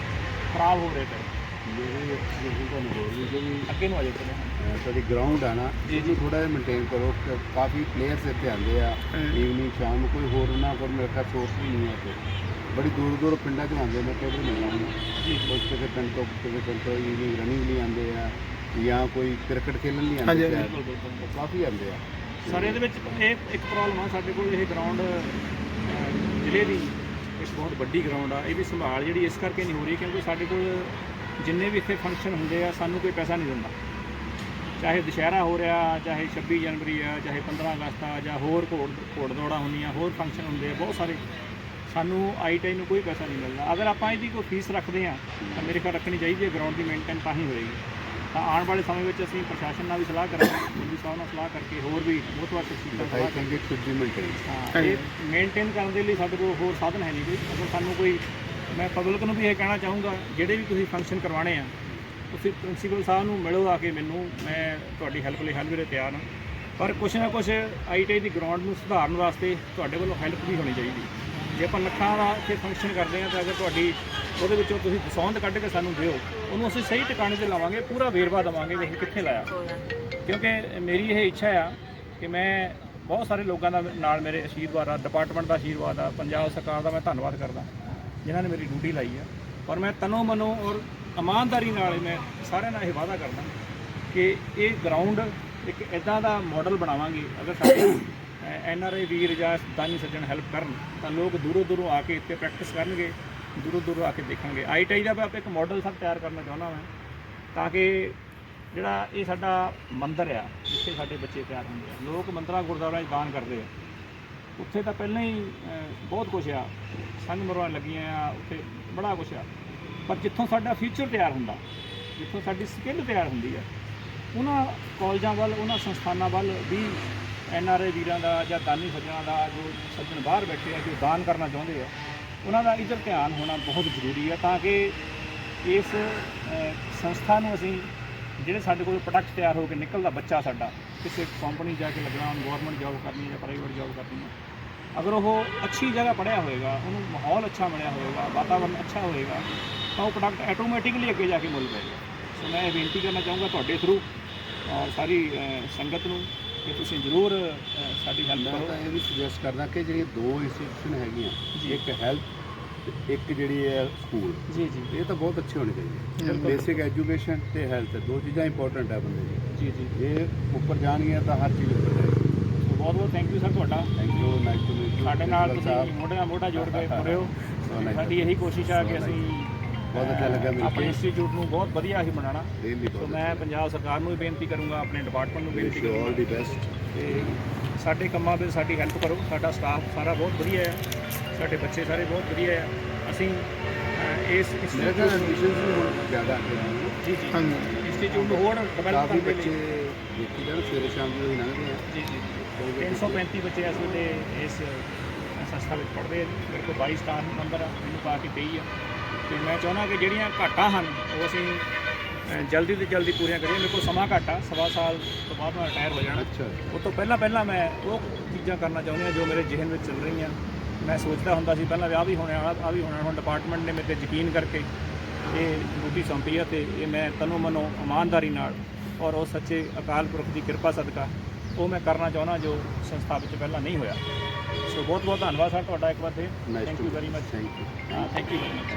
ਖਰਾਬ ਹੋ ਰਹੇ ਪਏ। ਜਿਹੜੀ ਜਿਹੜੀ ਤੁਹਾਨੂੰ ਹੋਰ ਵੀ ਜਿਹੜੀ ਅੱਗੇ ਨੂੰ ਆ ਜਾਓ ਚਲੋ ਅਹ ਤੁਹਾਡੀ ਗਰਾਊਂਡ ਆ ਨਾ ਜੀ, ਇਹਨੂੰ ਥੋੜਾ ਜਿਹਾ ਮੇਨਟੇਨ ਕਰੋ ਕ- ਕਾਫੀ ਪਲੇਅਰਸ ਇੱਥੇ ਆਉਂਦੇ ਆ ਈਵਨਿੰਗ ਸ਼ਾਮ ਨੂੰ ਕੋਈ ਹੋਰ ਉਹਨਾਂ ਕੋਲ ਮੇਰੇ ਖਿਆਲ ਸੋਰਸ ਵੀ ਨਹੀਂ ਹੈ ਇੱਥੇ। ਬੜੀ ਦੂਰ ਦੂਰ ਪਿੰਡਾਂ 'ਚੋਂ ਆਉਂਦੇ ਕਈ ਮਿਲਣਾ ਉਹਨੂੰ ਜੀ। ਕੁਝ ਕਿਸੇ ਪਿੰਡ ਤੋਂ ਕਿਸੇ ਪਿੰਡ ਤੋਂ ਈਵਨਿੰਗ ਰਨਿੰਗ ਲਈ ਆਉਂਦੇ ਆ ਜਾਂ ਕੋਈ ਕ੍ਰਿਕਟ ਖੇਲਣ ਲਈ ਆਉਂਦੇ ਬਿਲਕੁਲ ਬਿਲਕੁਲ ਕਾਫੀ ਆਉਂਦੇ ਆ। ਸਰ, ਇਹਦੇ ਵਿੱਚ ਇਹ ਇੱਕ ਪ੍ਰੋਬਲਮ ਆ, ਸਾਡੇ ਕੋਲ ਇਹ ਗਰਾਊਂਡ ਜ਼ਿਲ੍ਹੇ ਦੀ ਇੱਕ ਬਹੁਤ ਵੱਡੀ ਗਰਾਊਂਡ ਆ। ਇਹ ਵੀ ਸੰਭਾਲ ਜਿਹੜੀ ਇਸ ਕਰਕੇ ਨਹੀਂ ਹੋ ਰਹੀ ਕਿਉਂਕਿ ਸਾਡੇ ਕੋਲ ਜਿੰਨੇ ਵੀ ਇੱਥੇ ਫੰਕਸ਼ਨ ਹੁੰਦੇ ਆ, ਸਾਨੂੰ ਕੋਈ ਪੈਸਾ ਨਹੀਂ ਦਿੰਦਾ। ਚਾਹੇ ਦੁਸ਼ਹਿਰਾ ਹੋ ਰਿਹਾ, ਚਾਹੇ 26 ਜਨਵਰੀ ਆ, ਚਾਹੇ 15 ਅਗਸਤ ਆ, ਜਾਂ ਹੋਰ ਘੋੜ ਘੋੜ ਦੌੜਾ ਹੁੰਦੀਆਂ, ਹੋਰ ਫੰਕਸ਼ਨ ਹੁੰਦੇ ਆ, ਬਹੁਤ ਸਾਰੇ। ਸਾਨੂੰ ਆਈਟੀਆਈ ਨੂੰ ਕੋਈ ਪੈਸਾ ਨਹੀਂ ਮਿਲਦਾ। ਅਗਰ ਆਪਾਂ ਇਹਦੀ ਕੋਈ ਫੀਸ ਰੱਖਦੇ ਆ ਤਾਂ ਮੇਰੇ ਖਿਆਲ ਰੱਖਣੀ ਚਾਹੀਦੀ ਹੈ ਗਰਾਊਂਡ ਦੀ ਮੇਨਟੇਨ ਤਾਂ ਹੀ ਹੋਏਗੀ। ਤਾਂ ਆਉਣ ਵਾਲੇ ਸਮੇਂ ਵਿੱਚ ਅਸੀਂ ਪ੍ਰਸ਼ਾਸਨ ਨਾਲ ਵੀ ਸਲਾਹ ਕਰਾਂਗੇ ਮੋਦੀ ਸਾਹਿਬ ਨਾਲ ਸਲਾਹ ਕਰਕੇ ਹੋਰ ਵੀ ਬਹੁਤ ਵਾਰ ਸ਼ਖਸੀਅਤਾਂ ਸਲਾਹ ਸ਼ੁੱਡ ਬੀ ਮੇਨਟੇਨ ਇਹ ਮੇਨਟੇਨ ਕਰਨ ਦੇ ਲਈ ਸਾਡੇ ਕੋਲ ਹੋਰ ਸਾਧਨ ਹੈ ਨਹੀਂ ਕੋਈ। ਅਗਰ ਸਾਨੂੰ ਕੋਈ ਮੈਂ ਪਬਲਿਕ ਨੂੰ ਵੀ ਇਹ ਕਹਿਣਾ ਚਾਹੂੰਗਾ ਜਿਹੜੇ ਵੀ ਤੁਸੀਂ ਫੰਕਸ਼ਨ ਕਰਵਾਉਣੇ ਆ ਤੁਸੀਂ ਪ੍ਰਿੰਸੀਪਲ ਸਾਹਿਬ ਨੂੰ ਮਿਲੋ ਆ ਕੇ ਮੈਨੂੰ ਮੈਂ ਤੁਹਾਡੀ ਹੈਲਪ ਲਈ ਹਰ ਵੇਲੇ ਤਿਆਰ ਹਾਂ। ਪਰ ਕੁਛ ਨਾ ਕੁਛ ਆਈਟੀ ਦੀ ਗਰਾਊਂਡ ਨੂੰ ਸੁਧਾਰਨ ਵਾਸਤੇ ਤੁਹਾਡੇ ਵੱਲੋਂ ਹੈਲਪ ਵੀ ਹੋਣੀ ਚਾਹੀਦੀ। ਜੇ ਆਪਾਂ ਲੱਖਾਂ ਦਾ ਇੱਥੇ ਫੰਕਸ਼ਨ ਕਰਦੇ ਆ ਤਾਂ ਅਗਰ ਤੁਹਾਡੀ ਉਹਦੇ ਵਿੱਚੋਂ ਤੁਸੀਂ ਦਸੌਂਦ ਕੱਢ ਕੇ ਸਾਨੂੰ ਦਿਓ, ਉਹਨੂੰ ਅਸੀਂ ਸਹੀ ਟਿਕਾਣੇ ਤੇ ਲਾਵਾਂਗੇ, ਪੂਰਾ ਵੇਰਵਾ ਦੇਵਾਂਗੇ ਵੀ ਅਸੀਂ ਕਿੱਥੇ ਲਾਇਆ। ਕਿਉਂਕਿ ਮੇਰੀ ਇਹ ਇੱਛਾ ਆ ਕਿ ਮੈਂ ਬਹੁਤ ਸਾਰੇ ਲੋਕਾਂ ਦਾ ਨਾਲ ਮੇਰੇ ਆਸ਼ੀਰਵਾਦ ਆ ਡਿਪਾਰਟਮੈਂਟ ਦਾ ਆਸ਼ੀਰਵਾਦ ਆ, ਪੰਜਾਬ ਸਰਕਾਰ ਦਾ ਮੈਂ ਧੰਨਵਾਦ ਕਰਦਾ, ਜਿਨ੍ਹਾਂ ਨੇ ਮੇਰੀ ਡਿਊਟੀ ਲਾਈ ਆ। ਔਰ ਮੈਂ ਤਨੋ ਮਨੋ ਔਰ ਇਮਾਨਦਾਰੀ ਨਾਲ ਮੈਂ ਸਾਰਿਆਂ ਨਾਲ ਇਹ ਵਾਅਦਾ ਕਰਦਾ ਕਿ ਇਹ ਗਰਾਊਂਡ ਇੱਕ ਇਦਾਂ ਦਾ ਮਾਡਲ ਬਣਾਵਾਂਗੇ, ਅਗਰ ਸਾਡੇ ਐਨ ਆਰ ਆਈ ਵੀਰ ਜਾਂ ਦਾਨੀ ਸੱਜਣ ਹੈਲਪ ਕਰਨ। ਤਾਂ ਲੋਕ ਦੂਰੋਂ ਦੂਰੋਂ ਆ ਕੇ ਇੱਥੇ ਪ੍ਰੈਕਟਿਸ ਕਰਨਗੇ, ਦੂਰੋਂ ਦੂਰੋਂ ਆ ਕੇ ਦੇਖਣਗੇ। ਆਈਟੀਆਈ ਦਾ ਮੈਂ ਇੱਕ ਮਾਡਲ ਸਭ ਤਿਆਰ ਕਰਨਾ ਚਾਹੁੰਦਾ ਮੈਂ ਤਾਂ ਕਿ ਜਿਹੜਾ ਇਹ ਸਾਡਾ ਮੰਦਿਰ ਆ, ਜਿੱਥੇ ਸਾਡੇ ਬੱਚੇ ਤਿਆਰ ਹੁੰਦੇ ਆ। ਲੋਕ ਮੰਦਰਾਂ ਗੁਰਦੁਆਰਿਆਂ 'ਚ ਦਾਨ ਕਰਦੇ ਆ। ਉੱਥੇ ਤਾਂ ਪਹਿਲਾਂ ਹੀ ਬਹੁਤ ਕੁਝ ਆ। ਸੰਗਮਰਵਾਂ ਲੱਗੀਆਂ ਆ, ਉੱਥੇ ਬੜਾ ਕੁਝ ਆ। ਪਰ ਜਿੱਥੋਂ ਸਾਡਾ ਫਿਊਚਰ ਤਿਆਰ ਹੁੰਦਾ, ਜਿੱਥੋਂ ਸਾਡੀ ਸਕਿੱਲ ਤਿਆਰ ਹੁੰਦੀ ਆ, ਉਹਨਾਂ ਕਾਲਜਾਂ ਵੱਲ, ਉਹਨਾਂ ਸੰਸਥਾਨਾਂ ਵੱਲ ਵੀ ਐਨ ਆਰ ਆਈ ਵੀਰਾਂ ਦਾ ਜਾਂ ਦਾਨੀ ਸੱਜਣਾਂ ਦਾ ਜੋ ਸੱਜਣ ਬਾਹਰ ਬੈਠੇ ਆ, ਜੋ ਦਾਨ ਕਰਨਾ ਚਾਹੁੰਦੇ ਆ, ਉਹਨਾਂ ਦਾ ਇੱਧਰ ਧਿਆਨ ਹੋਣਾ ਬਹੁਤ ਜ਼ਰੂਰੀ ਆ ਤਾਂ ਕਿ ਇਸ ਸੰਸਥਾ ਨੂੰ ਅਸੀਂ ਜਿਹੜੇ ਸਾਡੇ ਕੋਲ ਪ੍ਰੋਡਕਟ ਤਿਆਰ ਹੋ ਕੇ ਨਿਕਲਦਾ ਬੱਚਾ ਸਾਡਾ, ਕਿਸੇ ਕੰਪਨੀ ਜਾ ਕੇ ਲੱਗਣਾ, ਉਹਨੂੰ ਗਵਰਨਮੈਂਟ ਜੌਬ ਕਰਨੀ ਜਾਂ ਪ੍ਰਾਈਵੇਟ ਜੌਬ ਕਰਨੀ ਹੈ ਅਗਰ ਉਹ ਅੱਛੀ ਜਗ੍ਹਾ ਪੜ੍ਹਿਆ ਹੋਏਗਾ, ਉਹਨੂੰ ਮਾਹੌਲ ਅੱਛਾ ਮਿਲਿਆ ਹੋਏਗਾ, ਵਾਤਾਵਰਨ ਅੱਛਾ ਹੋਏਗਾ, ਤਾਂ ਉਹ ਪ੍ਰੋਡਕਟ ਆਟੋਮੈਟਿਕਲੀ ਅੱਗੇ ਜਾ ਕੇ ਮੁੱਲ ਪਏਗਾ ਸੋ ਮੈਂ ਇਹ ਬੇਨਤੀ ਕਰਨਾ ਚਾਹੂੰਗਾ ਤੁਹਾਡੇ ਥਰੂ ਔਰ ਸਾਰੀ ਸੰਗਤ ਨੂੰ ਕਿ ਤੁਸੀਂ ਜ਼ਰੂਰ ਅਹ, ਸਾਡੀ ਹੈਲਪ ਮੈਂ ਤਾਂ ਕਰੋ ਇਹ ਵੀ ਸੁਜੈਸਟ ਕਰਦਾ ਕਿ ਜਿਹੜੀਆਂ ਦੋ ਇੰਸਟੀਟਿਊਸ਼ਨ ਹੈਗੀਆਂ ਜੀ। ਇੱਕ ਹੈਲਥ ਤੇ ਇੱਕ ਜਿਹੜੀ ਹੈ ਸਕੂਲ ਜੀ ਜੀ। ਇਹ ਤਾਂ ਬਹੁਤ ਅੱਛੇ ਹੋਣੇ ਚਾਹੀਦੇ। ਬਿਲਕੁਲ। ਬੇਸਿਕ ਐਜੂਕੇਸ਼ਨ ਤੇ ਹੈਲਥ ਦੋ ਚੀਜ਼ਾਂ ਇੰਪੋਰਟੈਂਟ ਹੈ ਬੰਦੇ ਜੀ ਜੀ। ਦੀ ਇਹ ਉੱਪਰ ਜਾਣਗੀਆਂ ਤਾਂ ਹਰ ਚੀਜ਼ ਉੱਪਰ ਜਾਏਗੀ। ਬਹੁਤ ਬਹੁਤ ਥੈਂਕ ਯੂ ਸਰ ਤੁਹਾਡਾ। Thank you nice to meet ਸਾਡੇ ਨਾਲ ਤੁਸੀਂ ਮੋਢੇ ਨਾਲ ਮੋਢਾ ਜੋੜ ਕੇ ਤੁਰੇ ਹੋ. ਸਾਡੀ ਇਹੀ ਕੋਸ਼ਿਸ਼ ਆ ਕਿ ਅਸੀਂ ਬਹੁਤ ਅੱਛਾ ਲੱਗਾ ਮਿਲ ਆਪਣੇ ਕੇ ਇੰਸਟੀਚਿਊਟ ਨੂੰ ਬਹੁਤ ਵਧੀਆ ਹੀ ਬਣਾਉਣਾ। ਸੋ ਮੈਂ ਪੰਜਾਬ ਸਰਕਾਰ ਨੂੰ ਵੀ ਬੇਨਤੀ ਕਰੂੰਗਾ ਆਪਣੇ ਡਿਪਾਰਟਮੈਂਟ ਨੂੰ ਬੇਨਤੀ ਯੂ ਆਲ ਦੀ ਕਰੂੰਗਾ ਬੈਸਟ ਤੇ ਸਾਡੇ ਕੰਮਾਂ ਵਿੱਚ ਸਾਡੀ ਹੈਲਪ ਕਰੋ। ਸਾਡਾ ਸਟਾਫ ਸਾਰਾ ਬਹੁਤ ਵਧੀਆ ਹੈ। ਸਾਡੇ ਬੱਚੇ ਸਾਰੇ ਬਹੁਤ ਵਧੀਆ ਆ ਅਸੀਂ ਅਹ, ਇਸ ਮੇਰੇ ਖਿਆਲ ਇੰਸਟੀਚਿਊਟ ਐਡਮਿਸ਼ਨਸ ਵੀ ਹੁਣ ਜ਼ਿਆਦਾ ਆ ਗਏ ਹਨ ਜੀ ਜੀ। ਹਾਂਜੀ। ਇੰਸਟੀਚਿਊਟ ਨੂੰ ਹੋਰ ਡਿਵੈਲਪ ਕਾਫੀ ਕਰਨ ਦੇ ਬੱਚੇ ਲਈ। ਦੇਖੀ ਜਾਣ ਸਵੇਰੇ ਸ਼ਾਮ ਨੂੰ ਹੀ ਲੰਘਦੇ ਆ। ਜੀ ਜੀ। 335 ਬੱਚੇ ਇਸ ਵੇਲੇ ਇਸ ਸੰਸਥਾ ਵਿੱਚ ਪੜ੍ਹਦੇ ਆ। ਜੀ। ਮੇਰੇ ਕੋਲ 22 ਸਟਾਰ ਨੰਬਰ ਆ ਮੈਨੂੰ ਪਾ ਕੇ 23 ਆ। ਤੇ ਮੈਂ ਚਾਹੁੰਦਾ ਕਿ ਜਿਹੜੀਆਂ ਘਾਟਾਂ ਹਨ ਉਹ ਅਸੀਂ ਜਲਦੀ ਤੋਂ ਜਲਦੀ ਪੂਰੀਆਂ ਕਰੀਏ। ਮੇਰੇ ਕੋਲ ਸਮਾਂ ਘੱਟ ਆ ਸਵਾ ਸਾਲ ਤੋਂ ਬਾਅਦ ਮੈਂ ਰਿਟਾਇਰ ਹੋ ਜਾਣਾ। ਅੱਛਾ। ਉਹ ਤੋਂ ਪਹਿਲਾਂ ਪਹਿਲਾਂ ਮੈਂ ਉਹ ਚੀਜ਼ਾਂ ਕਰਨਾ ਚਾਹੁੰਦਾ ਜੋ ਮੇਰੇ ਜ਼ਿਹਨ ਵਿੱਚ ਚੱਲ ਰਹੀਆਂ। ਮੈਂ ਸੋਚਦਾ ਹੁੰਦਾ ਸੀ ਪਹਿਲਾਂ ਵਿਆਹ ਵੀ ਹੋਣੇ ਵਾਲਾ ਆ ਵੀ ਹੋਣਾ। ਹੁਣ ਡਿਪਾਰਟਮੈਂਟ ਨੇ ਮੇਰੇ ਤੇ ਯਕੀਨ ਕਰਕੇ ਇਹ ਡਿਊਟੀ ਸੌਂਪੀ ਆ ਤੇ ਇਹ ਮੈਂ ਤਨੋਂ ਮਨੋਂ ਇਮਾਨਦਾਰੀ ਨਾਲ ਔਰ ਉਹ ਸੱਚੇ ਅਕਾਲ ਪੁਰਖ ਦੀ ਕਿਰਪਾ ਸਦਕਾ ਉਹ ਮੈਂ ਕਰਨਾ ਚਾਹੁੰਦਾ ਜੋ ਸੰਸਥਾ ਵਿੱਚ ਪਹਿਲਾਂ ਨਹੀਂ ਹੋਇਆ। ਸੋ ਬਹੁਤ ਬਹੁਤ ਧੰਨਵਾਦ ਸਰ ਤੁਹਾਡਾ ਇੱਕ ਵਾਰ ਫਿਰ। Thank you very much thank you thank you very much